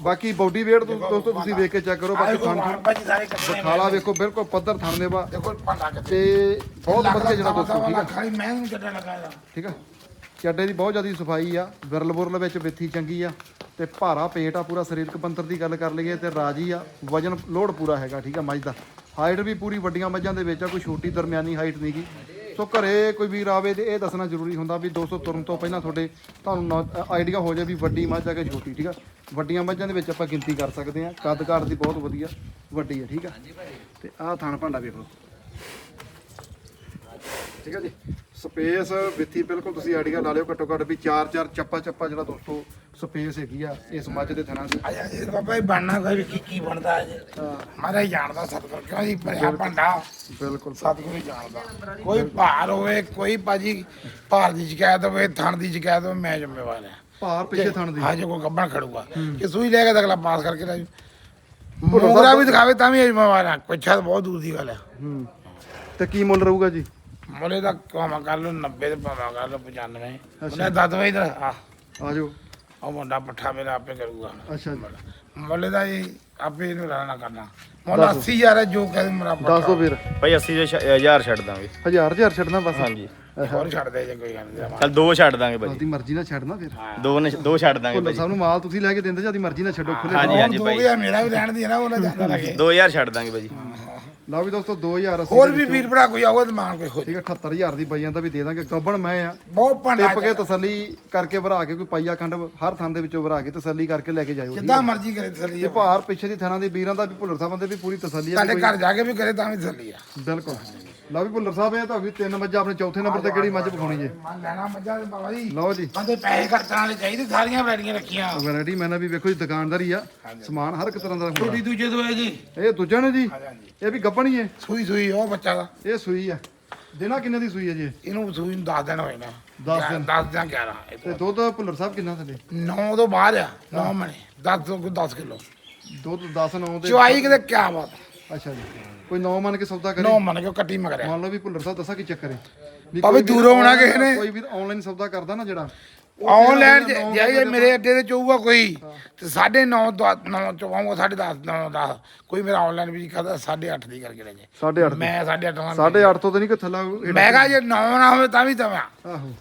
ਬਾਕੀ ਬਾਡੀ weight ਦੋਸਤੋ ਤੁਸੀਂ ਵੇਖ ਕੇ ਚੈੱਕ ਕਰੋ ਬਾਕੀ ਥਣ ਥਣ ਖਾਲਾ ਵੇਖੋ ਬਿਲਕੁਲ ਪੱਧਰ ਥਣ ਦੇ ਕਿੱਥੇ। ਤੇ ਬਹੁਤ ਵਧੀਆ ਜਿਹੜਾ ਦੋਸਤੋ ਠੀਕ ਆ? ਖਾਲੀ ਮੈਂ ਨੂੰ ਕੱਟਣ ਲੱਗਾ ਇਹਦਾ। ਠੀਕ ਆ? ਚੱਡੇ ਦੀ ਬਹੁਤ ਜ਼ਿਆਦਾ ਸਫ਼ਾਈ ਆ ਵਿਰਲ ਬੁਰਲ ਵਿੱਚ ਵਿੱਥੀ ਚੰਗੀ ਆ ਤੇ ਭਾਰਾ ਪੇਟ ਆ ਪੂਰਾ ਸਰੀਰਕ ਪੰਤਰ ਦੀ ਗੱਲ ਕਰ ਲਈਏ ਤੇ ਰਾਜੀ ਆ ਵਜਨ ਲੋਡ ਪੂਰਾ ਹੈਗਾ ਠੀਕ ਆ ਮੱਝ ਦਾ। ਹਾਈਟ ਵੀ ਪੂਰੀ ਵੱਡੀਆਂ ਮੱਝਾਂ ਦੇ ਵਿੱਚ ਆ ਕੋਈ ਛੋਟੀ ਦਰਮਿਆਨੀ ਹਾਈਟ ਨਹੀਂਗੀ ਸੋ ਘਰੇ ਕੋਈ ਵੀਰ ਆਵੇ ਤੇ ਇਹ ਦੱਸਣਾ ਜ਼ਰੂਰੀ ਹੁੰਦਾ ਵੀ ਦੋਸਤੋ, ਤੁਰਨ ਤੋਂ ਪਹਿਲਾਂ ਤੁਹਾਡੇ ਤੁਹਾਨੂੰ ਆਈਡੀਆ ਹੋ ਜਾਏ ਵੀ ਵੱਡੀ ਮੱਝ ਆ ਕਿ ਛੋਟੀ, ਠੀਕ ਆ? ਵੱਡੀਆਂ ਮੱਝਾਂ ਦੇ ਵਿੱਚ ਆਪਾਂ ਗਿਣਤੀ ਕਰ ਸਕਦੇ ਆ ਕੱਦ ਕਾਠ ਦੀ ਬਹੁਤ ਵਧੀਆ ਵੱਡੀ ਆ ਠੀਕ ਆ? ਤੇ ਆਹ ਥਣ ਭਾਂਡਾ ਵੇਖ। ਠੀਕ ਆ ਜੀ? ਸਪੇਸ ਵਿੱਥੀ ਬਿਲਕੁਲ ਤੁਸੀਂ ਆਈਡੀਆ ਲਾ ਲਿਓ, ਘੱਟੋ ਘੱਟ ਵੀ 4-4 ਚੱਪਾ ਚੱਪਾ ਜਿਹੜਾ ਦੋਸਤੋ ਸਪੇਸ ਹੈਗੀ ਆ ਇਸ ਮੱਝ ਦੇ ਥਣਾ 'ਚ ਆਇਆ ਜੀ ਬਾਬਾ ਜੀ ਬਣਨਾ ਕੋਈ ਕੀ ਕੀ ਬਣਦਾ ਹੈ। ਮਾਰਾ ਜਾਣਦਾ ਸਤਿਗੁਰ ਕਿਉਂ ਜੀ ਭਰਿਆ ਭਾਂਡਾ। ਬਿਲਕੁਲ। ਸਤਿਗੁਰ ਹੀ ਜਾਣਦਾ। ਕੋਈ ਭਾਰ ਹੋਵੇ ਕੋਈ ਭਾਜੀ ਭਾਰ ਦੀ ਸ਼ਿਕਾਇਤ ਹੋਵੇ ਥਣ ਦੀ ਸ਼ਿਕਾਇਤ ਹੋਵੇ ਮੈਂ ਜ਼ਿੰਮੇਵਾਰ ਹਾਂ। ਭਾਰ ਪਿੱਛੇ ਥਣ ਦੀ। ਹਾਂ ਜੋ ਕੋਈ ਗੱਬਣ ਖੜੂਗਾ। ਕਿ ਸੂਈ ਲੈ ਕੇ ਅਗਲਾ ਪਾਸ ਕਰਕੇ ਰਾਜੂ ਮੋਗਰਾ ਵੀ ਦਿਖਾਵੇ ਤਾਂ ਵੀ ਜ਼ਿੰਮੇਵਾਰ ਹਾਂ। ਕੋਈ ਛੱਤ ਬਹੁਤ ਦੂਰ ਦੀ ਗੱਲ ਹੈ। ਤੇ ਕੀ ਮੁੱਲ ਰਹੂਗਾ ਜੀ? ਮੋਲੇ ਦਾ ਭਾਵੇਂ ਕਰ ਲਓ 90 ਤੇ ਭਾਵੇਂ ਕਰ ਲਓ 95 ਉਹਨੇ ਦੱਸ ਵਜੇ ਇਧਰ। ਆ। ਆ ਜਾਓ। ਉਹ ਮੁੰਡਾ ਪੱਠਾ ਮੇਰਾ ਆਪੇ ਕਰੂਗਾ। ਅੱਛਾ ਜੀ। ਮੁੱਲੇ ਦਾ ਜੀ ਆਪੇ ਇਹਨੂੰ ਰਹਿਣਾ ਕਰਨਾ। ਮੁੱਲ 80000 ਹੈ ਜੋ ਕਹਿੰਦੇ ਮੇਰਾ ਦੱਸ ਪੱਠਾ ਦਿਓ ਵੀਰ ਭਾਈ 80 ਦੇ 1000 ਛੱਡ ਦਾਂਗੇ। ਹਜ਼ਾਰ ਹਜ਼ਾਰ ਛੱਡਣਾ ਬਸ। ਹਾਂਜੀ। ਹੋਰ ਛੱਡ ਦੇ ਜੇ ਕੋਈ ਗੱਲ ਨਹੀਂ ਚੱਲ ਦੋ ਛੱਡ ਦਾਂਗੇ ਭਾਈ। ਆਪਦੀ ਮਰਜ਼ੀ ਨਾਲ ਛੱਡਣਾ ਫਿਰ। ਦੋ ਨੇ ਦੋ ਛੱਡ ਦਾਂਗੇ ਭੁੱਲਰ ਭਾਈ। ਸਾਹਿਬ ਨੂੰ ਮਾਲ ਤੁਸੀਂ ਲੈ ਕੇ ਦਿੰਦੇ ਜਾਂ ਆਪਦੀ ਮਰਜ਼ੀ ਨਾਲ ਛੱਡੋ ਖੁੱਲੇ ਹਾਂਜੀ ਹਾਂਜੀ ਭਾਈ। ਭਾਈ ਮੇਰਾ ਵੀ ਰਹਿਣ ਦੀ ਹੈ ਨਾ ਉਹਨੇ ਜਾਂਦਾ ਲੱਗੇ 2000 ਛੱਡ ਦਾਂਗੇ ਭਾਈ। ਲਓ ਵੀ ਦੋਸਤੋ 2000 ਅਸੀਂ ਹੋਰ ਵੀ ਵੀਰ ਭਰਾ ਕੋਈ ਆਊਗਾ ਤਾਂ ਮਾਨ ਕੋਈ ਹੋ ਠੀਕ ਹੈ 78000 ਦੀ ਬਈਆਂ ਦਾ ਵੀ ਦੇ ਦਾਂਗੇ। ਗੱਬਣ ਮੈਂ ਆ। ਬਹੁਤ ਭਾਂਡਾ ਟਿੱਪ ਕੇ ਤਸੱਲੀ ਕਰਕੇ ਭਰਾ ਕੇ ਕੋਈ ਪਾਈਆ ਖੰਡ ਹਰ ਥਾਂ ਦੇ ਵਿੱਚੋਂ ਭਰਾ ਕੇ ਤਸੱਲੀ ਕਰਕੇ ਲੈ ਕੇ ਜਾਇਓ ਜਿੱਦਾਂ ਮਰਜ਼ੀ ਕਰੇ ਤਸੱਲੀ ਇਹ ਭਾਰ ਪਿੱਛੇ ਦੀ ਥਾਣਾ ਦੇ ਵੀਰਾਂ ਦਾ ਵੀ ਭੁੱਲਰ ਸਾਹਿਬਾਂ ਦੇ ਵੀ ਪੂਰੀ ਤਸੱਲੀ ਹੈ ਤੁਹਾਡੇ ਘਰ ਜਾ ਕੇ ਵੀ ਕਰੇ ਤਾਂ ਵੀ ਤਸੱਲੀ ਆ। ਬਿਲਕੁਲ। ਲਓ ਵੀ ਭੁੱਲਰ ਸਾਹਿਬ ਇਹ ਤਾਂ ਵੀ ਤਿੰਨ ਮੱਝਾਂ ਆਪਣੇ ਚੌਥੇ ਨੰਬਰ ਤੇ ਕਿਹੜੀ ਮੱਝ ਵਿਖਾਉਣੀ ਜੇ? ਮਨ ਲੈਣਾ ਮੱਝਾਂ ਦੇ ਬਾਬਾ ਜੀ। ਲਓ ਜੀ। ਬੰਦੇ ਪੈਸੇ ਖਰਚਣ ਵਾਲੇ ਚਾਹੀਦੇ ਸਾਰੀਆਂ ਵੈਰੀਆਂ ਰੱਖੀਆਂ। ਵੈਰਾਈਟੀ ਮੈਂ ਨਾ ਵੀ ਵੇਖੋ ਜੀ ਦੁਕਾਨਦਾਰੀ ਆ। ਸਮਾਨ ਹਰ ਇੱਕ ਤਰ੍ਹਾਂ ਦਾ ਹੁੰਦਾ। ਛੋਟੀ ਦੂਜੇ ਤੋਂ ਹੈ ਜੀ। ਇਹ ਦੂਜਾ ਨੇ ਜੀ। ਹਾਂਜੀ। ਇਹ ਵੀ ਗੱਬਣ ਹੀ ਸੂਈ ਸੂਈ ਉਹ ਬੱਚਾ। ਦਾ ਇਹ ਸੂਈ ਆ। ਦਿਨਾਂ ਕਿੰਨੇ ਦੀ ਸੂਈ ਹੈ ਜੀ? ਇਹਨੂੰ ਸੂਈ ਨੂੰ 10 ਦਿਨ ਹੋਏ ਨਾ। ਦਸ ਦਿਨ। 10 ਜਾਂ 11 ਤੇ ਦੁੱਧ ਭੁੱਲਰ ਸਾਹਿਬ ਕਿੰਨਾ ਥੱਲੇ? 9 ਤੋਂ ਬਾਹਰ ਆ 9 ਮਣੇ। 10 ਤੋਂ 10 ਕਿਲੋ। ਦੁੱਧ 10 9 ਦੇ ਚੁਆਈ ਕਿਤੇ ਕਿਆ ਬਾਤ। ਅੱਛਾ ਜੀ। ਕੋਈ 9 ਮੰਨ ਕੇ ਸੌਦਾ ਕਰੇ? 9 ਮਣ ਕੇ ਕੱਟੀ ਮਗਰਿਆ ਮੰਨ ਲਓ ਵੀ ਭੁੱਲਰ ਸਾਹਿਬ ਦੱਸਾਂ ਕੀ ਚੱਕਰ ਹੈ। ਭਾਵੇਂ ਦੂਰੋਂ ਆਉਣਾ ਕਿਸੇ ਨੇ। ਕੋਈ ਵੀ ਆਨਲਾਈਨ ਸੌਦਾ ਕਰਦਾ ਨਾ ਜਿਹੜਾ ਆਨਲਾਈਨ ਜੇ ਜੇ ਮੇਰੇ ਅੱਡੇ ਤੇ ਚੋਊਗਾ ਕੋਈ ਤੇ 9.5 9 ਚੋਵਾਂਗਾ 10.5 9 10 ਕੋਈ ਮੇਰਾ ਆਨਲਾਈਨ ਵੀ ਕਰਦਾ 8.5 ਦੀ ਕਰਕੇ ਲੈ ਜੇ 8.5 ਮੈਂ 8.5 ਦਾ 8.5 ਤੋਂ ਤਾਂ ਨਹੀਂ ਕਿ ਥੱਲਾ ਮੈਂ ਕਹਾ ਜੇ 9 ਨਾ ਹੋਵੇ ਤਾਂ ਵੀ ਦਵਾਂ। ਆਹੋ।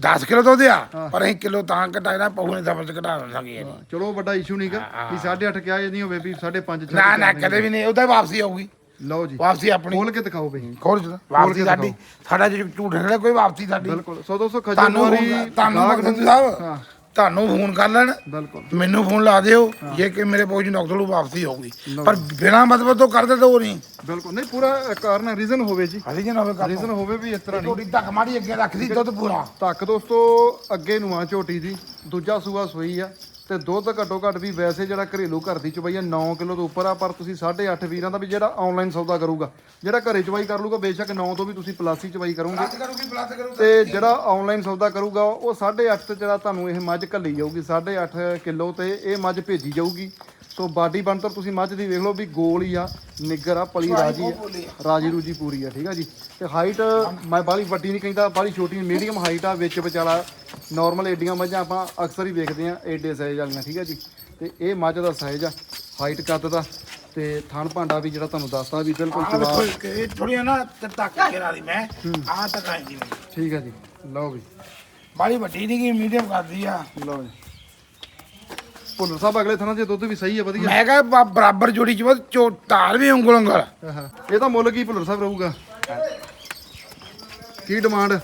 10 ਕਿਲੋ ਦੁੱਧ ਆ ਪਰ ਅਸੀਂ ਕਿਲੋ ਤਾਂ ਘਟਾਇਨਾ ਪਹੂ ਨੇ ਸਮਝ ਘਟਾ ਨਹੀਂ ਚਲੋ ਵੱਡਾ ਇਸ਼ੂ ਨਹੀਂਗਾ ਵੀ 8.5 ਕਿਹਾ ਇਹ ਨਹੀਂ ਹੋਵੇ ਵੀ 5.5 ਨਾ ਨਾ ਕਦੇ ਵੀ ਨਹੀਂ ਉਹਦਾ ਵਾਪਸੀ ਆਊਗੀ। ਲਓ ਜੀ। ਵਾਪਸੀ ਆਪਣੀ। ਖੋਲ ਕੇ ਦਿਖਾਓ ਬਈ। ਖੋਲ ਚ ਵਾਪਸੀ ਸਾਡੀ ਸਾਡਾ ਜੇ ਝੂਠ ਨਿਕਲੇ ਕੋਈ ਵਾਪਸੀ ਸਾਡੀ। ਬਿਲਕੁਲ। ਸੋ ਦੋਸਤੋ ਖਜੂਰਵਾਰੀ ਤੁਹਾਨੂੰ ਮਕਸਦ ਸਾਹਿਬ ਤੁਹਾਨੂੰ ਫੋਨ ਕਰ ਲੈਣ। ਬਿਲਕੁਲ। ਮੈਨੂੰ ਫੋਨ ਲਾ ਦਿਓ ਜੇ ਕਿ ਮੇਰੇ ਪਹੁੰਚ ਨੌਕਰ ਨੂੰ ਵਾਪਸੀ ਹੋਊਗੀ। ਪਰ ਬਿਨਾ ਮਤਲਬ ਤੋਂ ਕਰਦੇ ਤਾਂ ਉਹ ਨਹੀਂ। ਬਿਲਕੁਲ। ਨਹੀਂ ਪੂਰਾ ਕਾਰਨ ਰੀਜ਼ਨ ਹੋਵੇ ਜੀ। ਅਸੀਂ ਜਨ ਹੋਵੇ ਰੀਜ਼ਨ ਹੋਵੇ ਵੀ ਇਸ ਤਰ੍ਹਾਂ ਨਹੀਂ। ਧੱਕ ਮਾਰੀ ਅੱਗੇ ਰੱਖਦੀ ਦੁੱਧ ਪੂਰਾ। ਤੱਕ ਦੋਸਤੋ ਅੱਗੇ ਨੂੰ ਆ ਝੋਟੀ ਦੀ ਦੂਜਾ ਸੂਆ ਸੂਈ ਆ। ਤੇ ਦੁੱਧ ਘੱਟੋ ਘੱਟ ਵੀ ਵੈਸੇ ਜਿਹੜਾ ਘਰੇਲੂ ਘਰ ਦੀ ਚਵਾਈ ਆ 9 ਕਿਲੋ ਤੋਂ ਉੱਪਰ ਆ ਪਰ ਤੁਸੀਂ 8.5 ਵੀਰਾਂ ਦਾ ਵੀ ਜਿਹੜਾ ਆਨਲਾਈਨ ਸੌਦਾ ਕਰੂਗਾ ਜਿਹੜਾ ਘਰੇ ਚਵਾਈ ਕਰ ਲੂਗਾ ਬੇਸ਼ੱਕ 9 ਤੋਂ ਵੀ ਤੁਸੀਂ ਪਲਾਸੀ ਚਵਾਈ ਕਰੋਗੇ। ਤੇ ਜਿਹੜਾ ਆਨਲਾਈਨ ਸੌਦਾ ਕਰੂਗਾ ਉਹ 8.5 ਤੇ ਜਿਹੜਾ ਤੁਹਾਨੂੰ ਇਹ ਮੱਝ ਘੱਲੀ ਜਾਊਗੀ 8.5 ਕਿਲੋ ਤੇ ਇਹ ਮੱਝ ਭੇਜੀ ਜਾਊਗੀ। ਸੋ ਬਾਡੀ ਬਣਤਰ ਤੁਸੀਂ ਮੱਝ ਦੀ ਵੇਖ ਲਓ ਵੀ ਗੋਲ ਹੀ ਆ ਨਿੱਗਰ ਆ ਪਲੀ ਰਾਜੀ ਆ ਰਾਜੀ ਰੂਜੀ ਪੂਰੀ ਆ ਠੀਕ ਆ ਜੀ। ਤੇ ਹਾਈਟ ਮੈਂ ਬਾਲੀ ਵੱਡੀ ਨਹੀਂ ਕਹਿੰਦਾ ਬਾਲੀ ਛੋਟੀ ਮੀਡੀਅਮ ਹਾਈਟ ਆ ਵਿੱਚ ਵਿਚਾਲਾ ਨਾਰਮਲ ਏਡੀਆਂ ਮੱਝਾਂ ਆਪਾਂ ਅਕਸਰ ਹੀ ਵੇਖਦੇ ਆ ਏਡੇ ਸਾਈਜ਼ ਵਾਲੀਆਂ ਠੀਕ ਆ ਜੀ। ਤੇ ਇਹ ਮੱਝ ਦਾ ਸਾਈਜ਼ ਆ ਹਾਈਟ ਕੱਦ ਦਾ ਤੇ ਥਣ ਭਾਂਡਾ ਵੀ ਜਿਹੜਾ ਤੁਹਾਨੂੰ ਦੱਸਦਾ ਵੀ ਬਿਲਕੁਲ ਚਵਾ ਇਹ ਥੋੜੀਆਂ ਨਾ ਤੇ ਧੱਕ ਕੇ ਲਾ ਦੀ ਮੈਂ। ਆ ਤੱਕ ਆਈ ਜੀ। ਠੀਕ ਆ ਜੀ ਲਓ ਵੀ। ਬਾਲੀ ਵੱਡੀ ਨਹੀਂ ਮੀਡੀਅਮ ਕਰਦੀ ਆ। ਲਓ ਜੀ। ਭੁੱਲਰ ਸਾਹਿਬ ਅਗਲੇ ਥਾਂ ਦੇ ਦੁੱਧ ਵੀ ਸਹੀ ਹੈ ਵਧੀਆ। ਮੈਂ ਕਹਾ ਬਰਾਬਰ ਜੋੜੀ ਚ ਬਸ ਚੋ ਧਾਰ ਵੀ ਉਂਗਲ ਉਂਗਲ। ਆਹਾ। ਇਹ ਤਾਂ ਮੁੱਲ ਕੀ ਭੁੱਲਰ ਸਾਹਿਬ ਰਹੂਗਾ? ਕੀ ਡਿਮਾਂਡ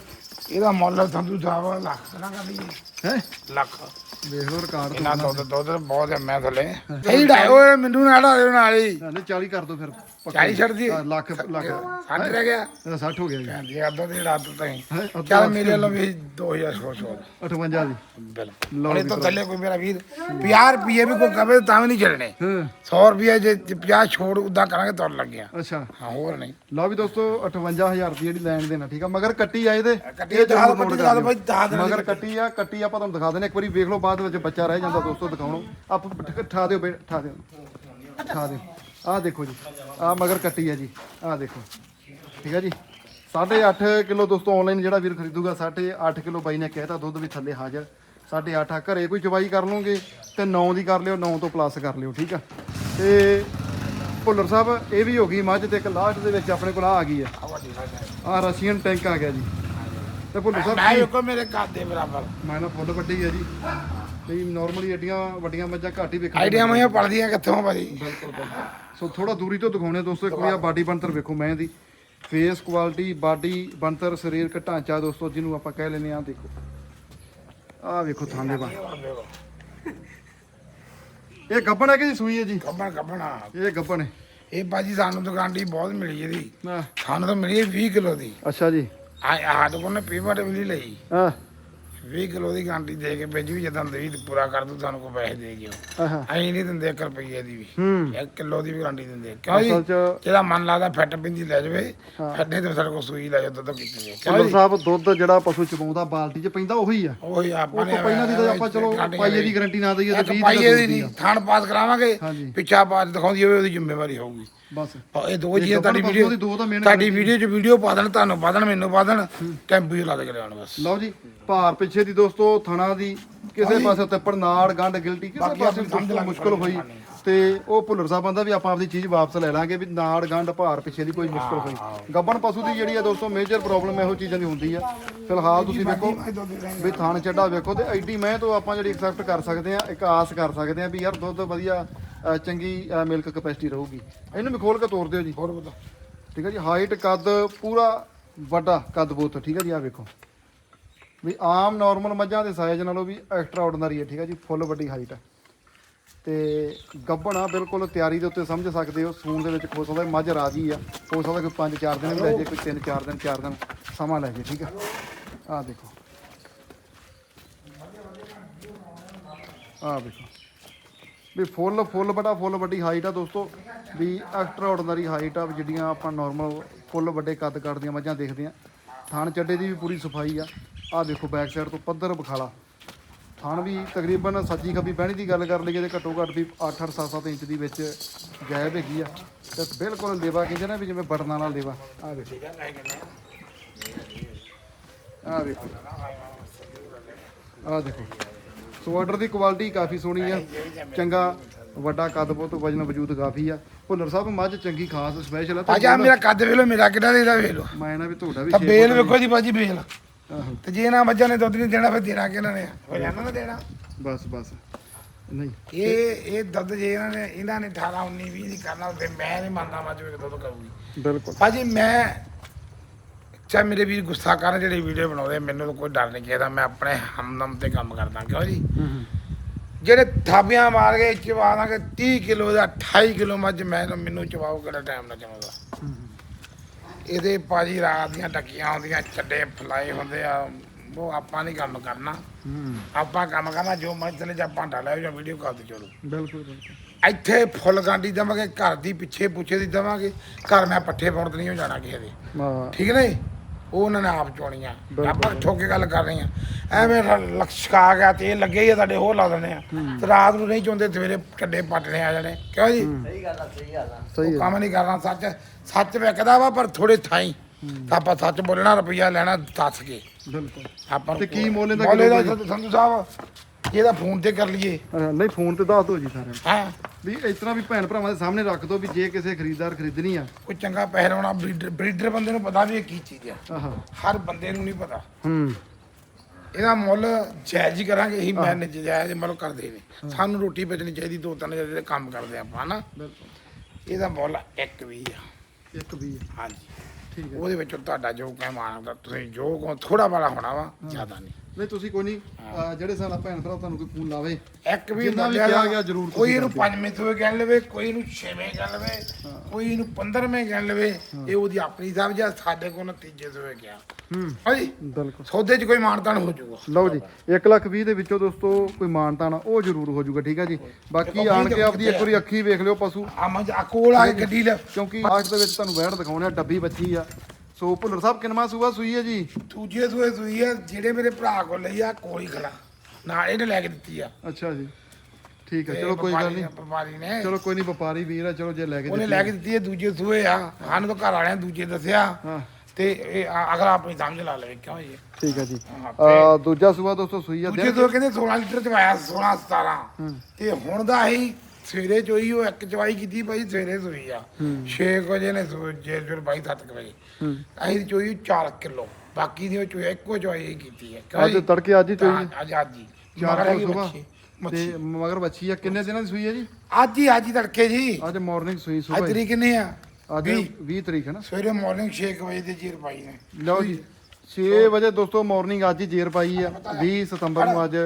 ਇਹਦਾ ਮੁੱਲ ਸੰਧੂ ਸਾਹਿਬ ਲੱਖ ਨਾ ਕਰ ਲਈਏ ਹੈ? ਲੱਖ। ਵੇਖ ਲਓ ਰਿਕਾਰਡ ਇਹਨਾਂ ਦੁੱਧ ਦੁੱਧ ਬਹੁਤ ਹੈ ਮੈਂ ਥੱਲੇ ਇਹ ਜਿਹੜਾ ਓਏ ਮੈਨੂੰ ਨਾ ਹਟਾ ਦੇ ਨਾਲ ਹੀ। ਨਹੀਂ 40 ਕਰ ਦੋ ਫਿਰ ਪੱਕਾ। 40 ਛੱਡ ਦੀ ਹਾਂ, ਲੱਖ ਲੱਖ। ਛੱਡ ਰਹਿ ਗਿਆ। ਇਹਦਾ 60 ਹੋ ਗਿਆ ਜੀ। ਕਹਿੰਦੀ ਅੱਧਾ ਦੀ ਰਾਤ ਤਾਂ ਹੀ। ਹੈਂ, ਅੱਧਾ ਚੱਲ ਮੇਰੇ ਵੱਲੋਂ ਵੀ 2000 ਛੋੜ ਛੋੜ 58 ਦੀ ਬਿਲਕੁਲ। ਲਓ ਹੁਣ ਇਹ ਤੋਂ ਥੱਲੇ ਕੋਈ ਮੇਰਾ ਵੀਰ 50 ਰੁਪਏ ਵੀ ਕੋਈ ਕਵੇ ਤਾਂ ਵੀ ਨਹੀਂ ਛੱਡਣੇ। ਹਾਂ। 100 ਰੁਪਏ ਜੇ 50 ਛੋੜ ਉਦਾਂ ਕਰਾਂਗੇ ਤੁਰ ਲੱਗਿਆ ਅੱਛਾ। ਹਾਂ ਹੋਰ ਨਹੀਂ। ਲਓ ਵੀ ਦੋਸਤੋ 58000 ਦੀ ਜਿਹੜੀ ਲੈਣ ਦੇਣਾ ਠੀਕ ਆ? ਮਗਰ ਕੱਟੀ ਆਏ ਦੀ ਮਗਰ ਕੱਟੀ। ਆ ਕੱਟੀ ਆਪਾਂ ਤੁਹਾਨੂੰ ਦਿਖਾ ਦਿੰਦੇ ਇੱਕ ਵਾਰੀ ਵੇਖ ਲਓ ਬਾਅਦ ਵਿੱਚ ਬੱਚਾ ਰਹਿ ਜਾਂਦਾ ਦੋਸਤੋ ਦਿਖਾਉਣੋ। ਆਪ ਠਾ ਦਿਓ ਬੇ ਠਾ ਦਿਓ। ਠਾ ਦਿਓ। ਆਹ ਦੇਖੋ ਜੀ ਆਹ ਮਗਰ ਕੱਟੀ ਆ ਜੀ ਆਹ ਦੇਖੋ। ਠੀਕ ਆ ਜੀ? 8.5 ਕਿਲੋ ਦੋਸਤੋ ਆਨਲਾਈਨ ਜਿਹੜਾ ਵੀਰ ਖਰੀਦੂਗਾ 8.5 ਕਿਲੋ ਬਾਈ ਨੇ ਕਹਿਤਾ ਦੁੱਧ ਵੀ ਥੱਲੇ ਹਾਜ਼ਰ। ਸਾਢੇ ਅੱਠ ਆ ਘਰੇ ਕੋਈ ਚਵਾਈ ਕਰ ਲਓਗੇ ਤੇ 9 ਦੀ ਕਰ ਲਿਓ 9 ਤੋਂ ਪਲੱਸ ਕਰ ਲਿਓ ਠੀਕ ਆ? ਤੇ ਭੁੱਲਰ ਸਾਹਿਬ ਇਹ ਵੀ ਹੋ ਗਈ ਮੱਝ ਤੇ ਇੱਕ ਲਾਸਟ ਦੇ ਵਿੱਚ ਆਪਣੇ ਕੋਲ ਆ ਗਈ ਆ ਆ ਹੈ ਰਸ਼ੀਅਨ ਟੈਂਕ ਆ ਗਿਆ ਜੀ। ਤੇ ਭੁੱਲਰ ਸਾਹਿਬ ਮੈਂ ਕੀ ਮੇਰੇ ਘਰ ਦੇ ਬਰਾਬਰ। ਮੈਂ ਨਾ ਫੁੱਲ ਵੱਡੀ ਆ ਜੀ। ਨਹੀਂ ਨਾਰਮਲੀ ਏਡੀਆਂ ਵੱਡੀਆਂ ਮੱਝਾਂ ਘੱਟ ਹੀ ਵੇਖਣ ਆਈਡੀਆ ਮੈਂ ਪੜਦੀਆਂ ਕਿੱਥੋਂ ਭਾਜੀ? ਬਿਲਕੁਲ ਬਿਲਕੁਲ। ਸੋ ਥੋੜਾ ਦੂਰੀ ਤੋਂ ਦਿਖਾਉਣੇ ਦੋਸਤੋ ਇੱਕ ਵਾਰੀ ਆ ਬਾਡੀ ਬਣਤਰ ਵੇਖੋ ਮੈਂ ਦੀ ਫੇਸ ਕੁਆਲਿਟੀ ਬਾਡੀ ਬਣਤਰ ਸਰੀਰਕ ਢਾਂਚਾ ਦੋਸਤੋ ਜਿਹਨੂੰ ਆਪਾਂ ਕਹਿ ਲੈਨੇ ਆ ਦੇਖੋ। ਆਹ ਵੇਖੋ ਥਾਂਦੇ ਬਾ ਇਹ ਗੱਬਣ ਹੈ ਕਿ ਜੀ ਸੂਈ ਹੈ ਜੀ? ਕੱਪਣ ਕੱਪਣਾ ਇਹ ਗੱਬਣ ਹੈ। ਇਹ ਭਾਜੀ ਸਾਨੂੰ ਦੁਕਾਨ ਦੀ ਬਹੁਤ ਮਿਲੀ ਇਹਦੀ ਸਾਨੂੰ ਤਾਂ ਮਿਲੀ 20 ਕਿਲੋ ਦੀ। ਅੱਛਾ ਜੀ। ਆ ਸਾਡੇ ਕੋਲ ਨੇ ਪੇਮੈਂਟ ਵੀ ਲਈ। ਆ 20 ਕਿਲੋ ਦੀ ਗਾਂਟੀ ਦੇ ਕੇ ਭੇਜੀ ਵੀ ਜਦੋਂ ਦੇ ਪੂਰਾ ਕਰ ਦੂ ਤੁਹਾਨੂੰ ਕੋ ਪੈਸੇ ਦੇ ਗਿਓ ਆਹਾਂ। ਅਸੀਂ ਨਹੀਂ ਦਿੰਦੇ 1 ਰੁਪਈਏ ਦੀ ਵੀ। ਹੂੰ। 1 ਕਿਲੋ ਦੀ ਵੀ ਗਾਂਟੀ ਦਿੰਦੇ। ਕਿਉਂ ਜੀ ਅਸਲ ਚ ਜਿਹਦਾ ਮਨ ਲੱਗਦਾ ਫੱਟ ਪਿੰਦੀ ਲੈ ਜਾਵੇ ਫੱਟੇ ਤੇ ਸਾਡੇ ਕੋਲ ਸੂਈ ਲੈ ਜਾ ਦੁੱਧ ਕੀਤੀ ਦੇ ਕਿਉਂ ਸਾਹਿਬ ਦੁੱਧ ਜਿਹੜਾ ਪਸ਼ੂ ਚਬਾਉਂਦਾ ਬਾਲਟੀ 'ਚ ਪੈਂਦਾ ਉਹੀ ਆ। ਉਹੀ ਆਪਾਂ ਨੇ ਪਹਿਲਾਂ ਦੀ ਤਾਂ ਆਪਾਂ ਚਲੋ ਪਾਈਏ ਦੀ ਗਾਰੰਟੀ ਨਾ ਦਈਏ ਤੇ 20 ਪਾਈਏ ਦੀ ਦੀ ਨਹੀਂ ਥਾਣ ਪਾਸ ਕਰਾਵਾਂਗੇ ਹਾਂਜੀ। ਪਿੱਛਾ ਪਾਸ ਦਿਖਾਉਂਦੀ ਹੋਵੇ ਉਹਦੀ ਜ਼ਿੰਮੇਵਾਰੀ ਹੋਊਗੀ। ਬਸ। ਇਹ ਦੋ ਗੱਬੜ ਤੁਹਾਡੀ ਵੀਡੀਓ ਦੀ ਦੋ ਤਾਂ main ਤੁਹਾਡੀ ਵੀਡੀਓ 'ਚ ਵੀਡੀਓ ਪਾ ਦੇਣ ਤੁਹਾਨੂੰ ਪਾ ਦੇਣ ਮੈਨੂੰ ਪਾ ਦੇਣ ਟੈਂਪੂ 'ਚ ਲਾ ਦੇ ਕੇ ਲਿਆਉਣ ਬਸ। ਲਓ ਜੀ ਭਾਰ ਪਿੱਛੇ ਦੀ ਦੋਸਤੋ ਥਣਾ ਦੀ ਕਿਸੇ ਪਾਸੇ ਤੱਪੜ ਨਾੜ ਗੰਢ ਗਿਲਟੀ ਕਿਸੇ ਪਾਸੇ ਦੋਸਤੋ ਮੁਸ਼ਕਲ ਹੋਈ। ਤੇ ਉਹ ਭੁੱਲਰ ਸਾਹਿਬਾਂ ਦਾ ਵੀ ਆਪਾਂ ਆਪਣੀ ਚੀਜ਼ ਵਾਪਸ ਲੈ ਲਾਂਗੇ ਵੀ ਨਾੜ ਗੰਢ ਭਾਰ ਪਿੱਛੇ ਦੀ ਕੋਈ ਮੁਸ਼ਕਲ ਹੋਈ। ਗੱਬਣ ਪਸ਼ੂ ਦੀ ਜਿਹੜੀ ਆ ਦੋਸਤੋ ਮੇਜਰ ਪ੍ਰੋਬਲਮ ਇਹੋ ਚੀਜ਼ਾਂ ਦੀ ਹੁੰਦੀ ਆ। ਫਿਲਹਾਲ ਤੁਸੀਂ ਵੇਖੋ ਵੀ ਥਣ ਚੱਡਾ ਵੇਖੋ ਤੇ ਐਡੀ ਮੈਂ ਤੋਂ ਆਪਾਂ ਜਿਹੜੀ ਐਕਸੈਪਟ ਕਰ ਸਕਦੇ ਆ ਇੱਕ ਆਸ ਕਰ ਸਕਦੇ ਆ ਵੀ ਯਾਰ ਦੁੱਧ ਵਧੀਆ ਅ, ਚੰਗੀ ਮਿਲਕ ਕਪੈਸਿਟੀ ਰਹੂਗੀ। ਇਹਨੂੰ ਵੀ ਖੋਲ ਕੇ ਤੋੜ ਦਿਓ ਜੀ। ਹੋਰ ਬਤਾ ਠੀਕ ਹੈ ਜੀ ਹਾਈਟ ਕੱਦ ਪੂਰਾ ਵੱਡਾ ਕੱਦ ਬੋਤ ਠੀਕ ਹੈ ਜੀ ਆ ਵੇਖੋ। ਵੀ ਆਮ ਨਾਰਮਲ ਮੱਝਾਂ ਦੇ ਸਾਈਜ਼ ਨਾਲੋਂ ਵੀ ਐਕਸਟਰਾ ਆਰਡੀਨਰੀ ਹੈ ਠੀਕ ਹੈ ਜੀ ਫੁੱਲ ਵੱਡੀ ਹਾਈਟ ਹੈ। ਤੇ ਗੱਭਣਾ ਬਿਲਕੁਲ ਤਿਆਰੀ ਦੇ ਉੱਤੇ ਸਮਝ ਸਕਦੇ ਹੋ ਸੂਣ ਦੇ ਵਿੱਚ ਹੋ ਸਕਦਾ ਮੱਝ ਰਾਜੀ ਆ। ਹੋ ਸਕਦਾ ਕੋਈ 5-4 ਦਿਨ ਵੀ ਲੈ ਜੇ ਕੋਈ 3-4 ਦਿਨ 4 ਦਿਨ ਸਮਾਂ ਲੈ ਜੇ ਠੀਕ ਹੈ। ਆ ਦੇਖੋ। ਆ ਦੇਖੋ ਵੀ ਫੁੱਲ ਫੁੱਲ ਬੜਾ ਫੁੱਲ ਵੱਡੀ ਹਾਈਟ ਆ ਦੋਸਤੋ। ਵੀ ਐਕਸਟਰਾ ਆਰਡੀਨਰੀ ਹਾਈਟ ਆ, ਵੀ ਜਿਹੜੀਆਂ ਆਪਾਂ ਨਾਰਮਲ ਫੁੱਲ ਵੱਡੇ ਕੱਦ ਕੱਦ ਦੀਆਂ ਮੱਝਾਂ ਦੇਖਦੇ ਆ। ਥਾਣ ਚੱਡੇ ਦੀ ਵੀ ਪੂਰੀ ਸਫ਼ਾਈ ਆ। ਆ ਦੇਖੋ ਬੈਕ ਸਾਈਡ ਤੋਂ ਪੱਧਰ ਬਖਾਲਾ ਥਾਣ ਵੀ ਤਕਰੀਬਨ ਸੱਜੀ ਖੱਬੀ ਬਹਿਣੀ ਦੀ ਗੱਲ ਕਰ ਲਈਏ ਤੇ ਘੱਟੋ ਘੱਟ ਵੀ 8-8 7-7 ਇੰਚ ਦੀ ਵਿੱਚ ਗੈਬ ਹੈਗੀ ਆ। ਤੇ ਬਿਲਕੁਲ ਲੇਵਾ ਕਹਿੰਦੇ ਨਾ ਵੀ ਜਿਵੇਂ ਬਟਨਾਂ ਨਾਲ ਲੇਵਾ। ਆ ਦੇਖੋ। ਆ ਦੇਖੋ। ਆ ਦੇਖੋ। ਸੋ ਆਰਡਰ ਦੀ ਕੁਆਲਿਟੀ ਕਾਫੀ ਸੋਹਣੀ ਆ। ਚੰਗਾ ਵੱਡਾ ਕੱਦ ਬਹੁਤ ਵਜਨ ਵਜੂਦ ਕਾਫੀ ਆ। ਭੁੱਲਰ ਸਾਹਿਬ ਮੱਝ ਚੰਗੀ ਖਾਸ ਸਪੈਸ਼ਲ ਆ। ਤੇ ਆਹ ਮੇਰਾ ਕੱਦ ਵੇਖ ਲਓ ਮੇਰਾ ਕਿੱਡਾ ਦੇ ਦਾ ਵੇਖ ਲਓ। ਮੈਂ ਨਾ ਵੀ ਤੁਹਾਡਾ ਵੀ ਤਾਂ ਬੇਲ ਵੇਖੋ ਜੀ ਭਾਜੀ ਬੇਲ। ਆਹੋ। ਤੇ ਜੇ ਨਾ ਮੱਝਾਂ ਨੇ ਦੁੱਧ ਨਹੀਂ ਦੇਣਾ ਫਿਰ ਦੇਣਾ ਕਿਹਨਾਂ ਨੇ? ਹੋ ਜਾਣਾ ਨਾ ਦੇਣਾ। ਬਸ ਬਸ। ਨਹੀਂ ਇਹ ਇਹ ਦੁੱਧ ਜੇ ਇਹਨਾਂ ਨੇ ਇਹਨਾਂ ਨੇ 18 19 20 ਦੀ ਕਰਨਾ ਤੇ ਮੈਂ ਨਹੀਂ ਮੰਨਦਾ ਮੱਝ ਵੇਖ ਦੁੱਧ ਕਰੂਗੀ ਬਿਲਕੁਲ। ਭਾਜੀ ਮੈਂ ਚਾਹੇ ਮੇਰੇ ਵੀਰ ਗੁੱਸਾ ਕਰਨ ਜਿਹੜੇ ਵੀਡੀਓ ਬਣਾਉਂਦੇ ਮੈਨੂੰ ਤਾਂ ਕੋਈ ਡਰ ਨਹੀਂ ਕਿਹਦਾ ਮੈਂ ਆਪਣੇ ਹਮਦਮ ਤੇ ਕੰਮ ਕਰਦਾ ਕਿਉਂ ਜੀ? ਜਿਹੜੇ ਥਾਪੀਆਂ ਮਾਰ ਕੇ ਚਵਾ ਦਾਂਗੇ 30 ਕਿਲੋ ਦਾ 28 ਕਿਲੋ ਮੱਝ ਮੈਂ ਮੈਨੂੰ ਚਵਾਓ ਕਿਹੜਾ ਟਾਈਮ ਨਾ ਚਵਾਉਂਦਾ ਇਹਦੇ ਭਾਜੀ ਰਾਤ ਦੀਆਂ ਟੱਕੀਆਂ ਆਉਂਦੀਆਂ ਚੱਡੇ ਫਲਾਏ ਹੁੰਦੇ ਆ ਉਹ ਆਪਾਂ ਨਹੀਂ ਕੰਮ ਕਰਨਾ। ਆਪਾਂ ਕੰਮ ਕਰਨਾ ਜੋ ਮੱਝ ਥਲੇ ਜਾਂ ਭਾਂਡਾ ਲੈ ਜਾਂ ਵੀਡੀਓ ਕਾਲ ਤੇ ਚਲੋ। ਬਿਲਕੁਲ ਇੱਥੇ ਫੁੱਲ ਗਾਂਡੀ ਦੇਵਾਂਗੇ ਘਰ ਦੀ ਪਿੱਛੇ ਪੁੱਛੇ ਦੀ ਦੇਵਾਂਗੇ। ਘਰ ਮੈਂ ਪੱਠੇ ਪਾਉਣ ਤੇ ਨਹੀਂ ਹੋ ਜਾਣਾ ਕਿਸੇ ਦੇ। ਠੀਕ ਨੇ ਉਹ ਉਹਨਾਂ ਨੇ ਆਪ ਚੋਣੀਆਂ। ਆਪਾਂ ਠੋਕ ਕੇ ਗੱਲ ਕਰ ਰਹੇ ਆ ਐਵੇਂ ਲਕਸ਼ਕਾ ਗਿਆ ਤੇ ਇਹ ਲੱਗੇ ਹੀ ਆ ਤੁਹਾਡੇ ਹੋਰ ਲਾ ਦਿੰਦੇ ਆ। ਤੇ ਰਾਤ ਨੂੰ ਨਹੀਂ ਚੋਂਦੇ ਸਵੇਰੇ ਕੱਡੇ ਪੱਟਣੇ ਆ ਜਾਣੇ। ਕਿਉਂ ਜੀ? ਸਹੀ ਉਹ ਹੈ ਕੰਮ ਨਹੀਂ ਕਰਨਾ ਸੱਚ ਸੱਚ ਵਿਕਦਾ ਵਾ ਪਰ ਥੋੜੇ ਥਾਈ। ਤਾਂ ਆਪਾਂ ਸੱਚ ਬੋਲਣਾ ਰੁਪਈਆ ਲੈਣਾ ਦੱਸ ਕੇ। ਬਿਲਕੁਲ। ਆਪਾਂ ਤੇ ਕੀ ਮੁੱਲ ਦਾ ਸੰਧੂ ਸਾਹਿਬ ਇਹਦਾ ਫੋਨ ਤੇ ਕਰ ਲਈਏ। ਨਹੀਂ ਫੋਨ ਤੇ ਦੱਸ ਦਿਓ ਜੀ ਸਾਰਿਆਂ ਨੂੰ। ਹਾਂ? ਵੀ ਇਸ ਤਰ੍ਹਾਂ ਵੀ ਭੈਣ ਭਰਾਵਾਂ ਦੇ ਸਾਹਮਣੇ ਰੱਖ ਦਿਓ ਵੀ ਜੇ ਕਿਸੇ ਖਰੀਦਦਾਰ ਖਰੀਦਣੀ ਆ। ਕੋਈ ਚੰਗਾ ਪਹਿਰਾਉਣਾ ਬਰੀਡਰ ਬਰੀਡਰ ਬੰਦੇ ਨੂੰ ਪਤਾ ਵੀ ਇਹ ਕੀ ਚੀਜ਼ ਆ। ਆਹਾ। ਹਰ ਬੰਦੇ ਨੂੰ ਨਹੀਂ ਪਤਾ। ਹੂੰ। ਇਹਦਾ ਮੁੱਲ ਜਾਇਜ਼ ਹੀ ਕਰਾਂਗੇ ਇਹੀ ਮੈਂ ਜਾਇਜ਼ ਮੁੱਲ ਕਰਦੇ ਨੇ। ਸਾਨੂੰ ਰੋਟੀ ਬਚਣੀ ਚਾਹੀਦੀ ਦੋ ਤਿੰਨ ਜਿਹੜੇ ਕੰਮ ਕਰਦੇ ਆਪਾਂ ਨਾ ਬਿਲਕੁਲ। ਇਹਦਾ ਮੁੱਲ ਇੱਕ ਵੀ ਆ। ਇੱਕ ਵੀ ਹੈ ਹਾਂਜੀ। ਠੀਕ ਹੈ। ਉਹਦੇ ਵਿੱਚੋਂ ਤੁਹਾਡਾ ਜੋ ਕਹਿ ਆਉਂਦਾ ਤੁਸੀਂ ਜੋ ਕੋ ਥੋੜਾ ਵਾਲਾ ਹੋਣਾ ਵਾ ਜ਼ਿਆਦਾ ਨਹੀਂ। ਨਹੀਂ ਤੁਸੀਂ ਕੋਈ ਨਹੀਂ ਅਹ ਜਿਹੜੇ ਸਾਡਾ ਭੈਣ ਭਰਾ ਤੁਹਾਨੂੰ ਕੋਈ ਫੋਨ ਲਾਵੇ। ਇੱਕ ਵੀ ਜਿੰਨਾ ਵੀ ਕਿਹਾ ਆ, ਗਿਆ ਜ਼ਰੂਰ ਕੋਈ ਇਹਨੂੰ। ਪੰਜਵੇਂ ਤੋਂ ਕਹਿ ਲਵੇ ਕੋਈ ਇਹਨੂੰ ਛੇਵੇਂ ਕਹਿ ਲਵੇ ਕੋਈ ਇਹਨੂੰ 15ਵੇਂ ਕਹਿ ਲਵੇ ਇਹ ਉਹਦੀ ਆਪਣੀ ਸਮਝ ਆ ਸਾਡੇ ਕੋਲ ਨਤੀਜੇ ਤੋਂ ਗਿਆ। ਹੂੰ। ਹਾਂਜੀ? ਬਿਲਕੁਲ। ਸੌਦੇ 'ਚ ਕੋਈ ਮਾਨਤਾਨ ਹੋ ਜਾਊਗਾ। ਲਓ ਜੀ 1 ਲੱਖ 20 ਦੇ ਵਿੱਚੋਂ ਦੋਸਤੋ ਕੋਈ ਮਾਨਤਾਨ ਉਹ ਜ਼ਰੂਰ ਹੋ ਜਾਊਗਾ ਠੀਕ ਹੈ ਜੀ? ਬਾਕੀ ਆਣ ਕੇ ਆਪਦੀ ਇੱਕ ਵਾਰੀ ਅੱਖੀ ਵੇਖ ਲਿਓ ਪਸ਼ੂ। ਆ ਮੱਝ ਆ ਕੋਲ ਆ ਕੇ ਗੱਡੀ ਲੈ। ਕਿਉਂਕਿ ਆਖ ਦੇ ਵਿੱਚ ਤੁਹਾਨੂੰ ਵਹਿੜ ਦਿਖਾਉਣੇ ਆ ਡੱਬੀ ਬੱਚੀ ਆ। ਸੋ ਭੁੱਲਰ ਸਾਹਿਬ ਕਿੰਨਵਾਂ ਸੂਆ ਸੂਈ ਹੈ ਜੀ? ਦੂਜੇ ਸੂਏ ਸੂਈ ਆ ਜਿਹੜੇ ਮੇਰੇ ਭਰਾ ਕੋਲ ਲਈ ਆ ਕੋਲ ਖੜਾ ਨਾਲ ਇਹਨੇ ਲੈ ਕੇ ਦਿੱਤੀ ਆ। ਅੱਛਾ ਜੀ। ਠੀਕ ਹੈ ਚਲੋ ਕੋਈ ਗੱਲ ਨਹੀਂ। ਵਪਾਰੀ ਨੇ। ਚਲੋ ਕੋਈ ਨਹੀਂ ਵਪਾਰੀ ਵੀਰ ਆ ਚਲੋ ਜੇ ਲੈ ਕੇ ਉਹਨੇ ਲੈ ਕੇ ਦਿੱਤੀ ਹੈ ਦੂਜੇ ਸੂਏ ਆ। ਸਾਨੂੰ ਤਾਂ ਘਰ ਵਾਲਿਆਂ ਨੇ ਦੂਜੇ ਦੱਸਿਆ। ਹਾਂ। ਤੇ ਇਹ ਅਗਲਾ ਆਪਣੀ ਸਮਝ ਲਾ ਲਵੇ ਕਿਉਂ ਜੀ ਠੀਕ ਹੈ ਜੀ ਅਹ ਦੂਜਾ ਸੂਆ ਦੋਸਤੋ ਸੂਈ ਆ ਦੂਜੇ ਦੋ ਕਹਿੰਦੇ 16 ਲੀਟਰ ਚ ਆਇਆ 16 17 ਤੇ ਹੁਣ ਦਾ ਹੀ ਸਵੇਰੇ ਚੋਈ ਉਹ ਇੱਕ ਚਵਾਈ ਕੀਤੀ ਭਾਈ ਸਵੇਰੇ ਸੋਈ ਆ। 6 ਵਜੇ ਨੇ ਸੋ- ਜੇ ਫਿਰ 22 7 ਵਜੇ। ਅਸੀਂ ਚੋਈ 4 ਕਿਲੋ ਬਾਕੀ ਦੀ ਉਹ ਚੋਈ ਇੱਕੋ ਚਵਾਈ ਹੀ ਕੀਤੀ ਹੈ। ਅੱਜ? ਤੜਕੇ ਅੱਜ ਹੀ ਚੋਈ ਅੱਜ ਅੱਜ ਹੀ। ਚਾਰ ਮਗਰ ਹੈਗੀ ਕਿਲੋ ਸੁਬਾਹ ਮੱਛੀ, ਮੱਛੀ। ਤੇ ਮਗਰ ਬੱਚੀ ਆ ਕਿੰਨੇ ਦਿਨਾਂ ਦੀ ਸੂਈ ਹੈ ਜੀ? ਅੱਜ ਹੀ ਅੱਜ ਹੀ ਤੜਕੇ ਜੀ। ਅੱਜ ਮਾਰਨਿੰਗ ਸੂਈ ਅੱਜ ਸੂਬਾ ਤਰੀਕ ਕਿੰਨੇ ਆ? ਅੱਜ ਵੀਹ। 20 ਤਰੀਕ ਹੈ ਨਾ। ਸਵੇਰੇ ਮਾਰਨਿੰਗ 6 ਵਜੇ ਦੇ ਜੀਰ ਪਾਈ ਨੇ। ਲਓ ਜੀ 6 ਵਜੇ ਦੋਸਤੋ ਮਾਰਨਿੰਗ ਅੱਜ ਹੀ ਜੇਰ ਪਾਈ ਆ। 20 ਸਤੰਬਰ ਨੂੰ ਅੱਜ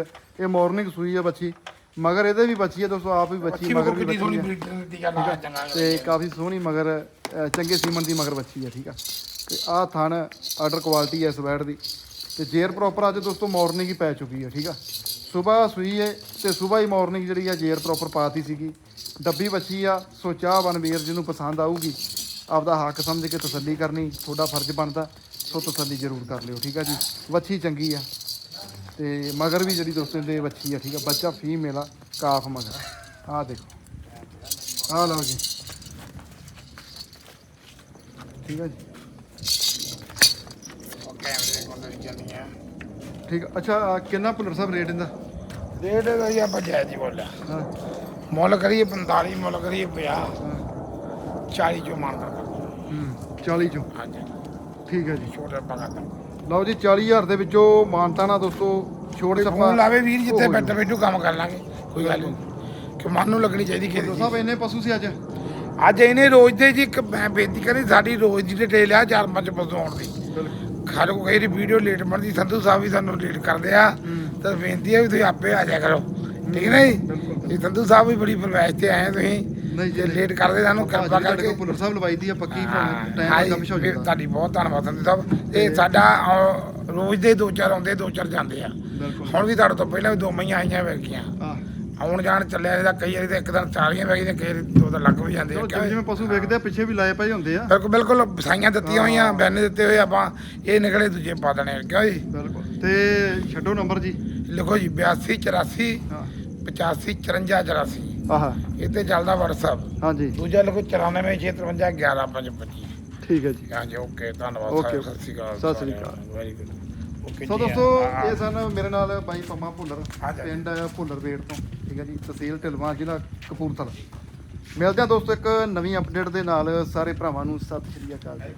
ਇਹ ਮਾਰਨਿੰਗ ਸੂਈ ਆ ਬੱਚੀ ਮਗਰ ਇਹਦੇ ਵੀ ਬੱਚੀ ਆ ਦੋਸਤੋ ਆਪ ਵੀ ਬੱਚੀ ਮਗਰ ਵੀ ਕਿੰਨੀ ਸੋਹਣੀ ਬੱਚੀ ਆ। ਬਰੀਡਰ ਦੀ ਗੱਲ ਆ ਚੰਗਾ ਤੇ ਕਾਫੀ ਸੋਹਣੀ ਮਗਰ ਅ, ਚੰਗੇ ਸੀਮਨ ਦੀ ਮਗਰ ਬੱਚੀ ਆ ਠੀਕ ਆ। ਤੇ ਆਹ ਥਣ ਆਰਡਰ ਕੁਆਲਿਟੀ ਐ ਇਸ ਬੈਡ ਦੀ। ਤੇ ਜੇਰ ਪ੍ਰੋਪਰ ਅੱਜ ਦੋਸਤੋ ਮਾਰਨਿੰਗ ਹੀ ਪੈ ਚੁੱਕੀ ਆ ਠੀਕ ਆ। ਸਵੇਰ ਸੂਈ ਹੈ ਤੇ ਸਵੇਰ ਹੀ ਮਾਰਨਿੰਗ ਜਿਹੜੀ ਆ ਜੇਰ ਪ੍ਰੋਪਰ ਪਾਤੀ ਸੀਗੀ। ਡੱਬੀ ਬੱਚੀ ਆ ਸੋ ਚਾਹ ਬਨ ਵੀਰ ਜਿਹਨੂੰ ਪਸੰਦ ਆਊਗੀ। ਆਪਦਾ ਹੱਕ ਸਮਝ ਕੇ ਤਸੱਲੀ ਕਰਨੀ ਤੁਹਾਡਾ ਫਰਜ਼ ਬਣਦਾ ਸੋ ਤਸੱਲੀ ਜ਼ਰੂਰ ਕਰ ਲਿਓ ਠੀਕ ਆ ਜੀ। ਵੱਛੀ ਚੰਗੀ ਆ। ਤੇ ਮਗਰ ਵੀ ਜਿਹੜੀ ਦੋਸਤੋ ਦੇ ਵੱਛੀ ਆ ਠੀਕ ਆ ਬੱਚਾ ਫੀਮੇਲ ਆ ਕਾਫ ਮਗਰ। ਆਹ ਦੇਖੋ। ਆਹ ਲਓ ਜੀ। ਠੀਕ ਆ ਜੀ। ਆ। ਠੀਕ ਆ। ਅੱਛਾ ਕਿੰਨਾ ਭੁੱਲਰ ਸਾਹਿਬ ਰੇਟ ਇਹਦਾ? ਰੇਟ ਦਾ ਹੀ ਆਪਾਂ ਜਾਇਜ਼ ਹੀ ਬੋਲਿਆ। ਹਾਂ। ਮੁੱਲ ਕਰੀਏ 45 ਮੁੱਲ ਕਰੀਏ 50 ਹਾਂ। 40 ਚੋਂ ਮੰਨਦਾ ਹੂੰ 40 ਚੋਂ। ਹਾਂਜੀ। ਠੀਕ ਹੈ ਜੀ। ਛੋਟਾ ਪਕਾਤਾ ਲਓ ਜੀ 40000 ਦੇ ਵਿੱਚੋਂ ਮਾਨਤਾ ਨਾ ਦੋਸਤੋ ਛੋਟੇ ਸੱਪਾ ਫੋਨ ਲਾਵੇ ਵੀਰ ਜਿੱਥੇ ਬੈਠੇ ਬੈਠੂ ਕੰਮ ਕਰ ਲਾਂਗੇ। ਕੋਈ ਗੱਲ ਨਹੀਂ। ਕਿ ਮਨ ਨੂੰ ਲੱਗਣੀ ਚਾਹੀਦੀ ਖੇਤੀ ਭੁੱਲਰ ਸਾਹਿਬ ਇੰਨੇ ਪਸ਼ੂ ਸੀ ਅੱਜ? ਅੱਜ ਇਹਨੇ ਰੋਜ਼ ਦੇ ਜੀ ਇੱਕ ਮੈਂ ਬੇਨਤੀ ਕਰੀ ਸਾਡੀ ਰੋਜ਼ ਦੀ ਡਿਟੇਲ ਆ ਚਾਰ ਪੰਜ ਪਸ਼ੂ ਆਉਣ ਦੀ। ਖਾਲੋ ਕੋਈ ਇਹਦੀ ਵੀਡੀਓ ਲੇਟ ਬਣਦੀ ਸੰਧੂ ਸਾਹਿਬ ਵੀ ਸਾਨੂੰ ਲੇਟ ਕਰਦੇ ਆ। ਤਾਂ ਬੇਨਤੀ ਹੈ ਵੀ ਤੁਸੀਂ ਆਪੇ ਆ ਜਾਇਆ ਕਰੋ। ਠੀਕ ਹੈ ਜੀ? ਇਹ ਸੰਧੂ ਸਾਹਿਬ ਵੀ ਬੜੀ ਫਰਮਾਇਸ਼ ਤੇ ਆਏ ਤੁਸੀਂ। ਨਹੀਂ ਜੇ ਲੇਟ ਕਰਦੇ ਸਾਨੂੰ ਕਿਰਪਾ ਕਰਕੇ। ਭੁੱਲਰ ਸਾਹਿਬ ਲਵਾਈ ਦੀ ਆ ਪੱਕੀ ਟਾਈਮ ਦਾ ਕੰਮ ਹੋ ਜਾਂਦਾ। ਤੁਹਾਡੀ ਬਹੁਤ ਧੰਨਵਾਦ ਸੰਧੂ ਸਾਹਿਬ ਇਹ ਸਾਡਾ ਰੋਜ਼ ਦੇ ਦੋ ਚਾਰ ਆਉਂਦੇ ਦੋ ਚਾਰ ਜਾਂਦੇ ਆ। ਹੁਣ ਵੀ ਤੁਹਾਡੇ ਤੋਂ ਪਹਿਲਾਂ ਵੀ ਦੋ ਮਈਆਂ ਆਈਆਂ ਵੇਖ ਗਈਆਂ। ਹਾਂ ਆਉਣ ਜਾਣ ਚੱਲਿਆ ਇਹਦਾ ਕਈ ਵਾਰੀ ਤਾਂ ਇੱਕ ਦਿਨ ਚਾਰੀਆਂ ਵੇਖ ਗਈਆਂ ਕਈ ਦੋ ਤਾਂ ਲੱਗ ਵੀ ਜਾਂਦੇ ਆ। ਜਿਵੇਂ ਜਿਵੇਂ ਪਸ਼ੂ ਵੇਖਦੇ ਆ ਪਿੱਛੇ ਵੀ ਲਾਏ ਪਏ ਹੁੰਦੇ ਆ। ਬਿਲਕੁਲ ਬਿਲਕੁਲ ਵਸਾਈਆਂ ਦਿੱਤੀਆਂ ਹੋਈਆਂ ਬਿਆਨੇ ਦਿੱਤੇ ਹੋਏ ਆਪਾਂ ਇਹ ਨਿਕਲੇ ਦੂਜੇ ਪਾ ਦੇਣੇ ਕਿਉਂ ਜੀ ਬਿਲਕੁਲ। ਤੇ ਛੱਡੋ ਨੰਬਰ ਜੀ। ਲਿਖੋ ਜੀ 82 84 ਹਾਂ। 85 54 84 ਆਹਾ। ਇਹ ਤੇ ਚੱਲਦਾ WhatsApp ਹਾਂਜੀ। ਦੂਜਾ ਲਿਖੋ 94 653 11 525 ਠੀਕ ਹੈ ਜੀ। ਹਾਂਜੀ ਓਕੇ ਧੰਨਵਾਦ ਸਾਹਿਬ ਸਤਿ ਸ਼੍ਰੀ ਅਕਾਲ ਸਤਿ ਸ਼੍ਰੀ ਅਕਾਲ। ਵੈਰੀ ਗੁੱਡ ਓਕੇ ਸੋ ਦੋਸਤੋ ਇਹ ਸਨ ਮੇਰੇ ਨਾਲ ਬਾਈ ਪੰਮਾ ਭੁੱਲਰ। ਪਿੰਡ ਭੁੱਲਰ ਵੇੜ ਤੋਂ। ਠੀਕ ਹੈ ਜੀ ਤਹਿਸੀਲ ਢਿਲਵਾਂ ਜ਼ਿਲ੍ਹਾ ਕਪੂਰਥਲਾ। ਮਿਲਦੇ ਹਾਂ ਦੋਸਤੋ ਇੱਕ ਨਵੀਂ ਅਪਡੇਟ ਦੇ ਨਾਲ। ਸਾਰੇ ਭਰਾਵਾਂ ਨੂੰ ਸਤਿ ਸ਼੍ਰੀ ਅਕਾਲ ਜੀ।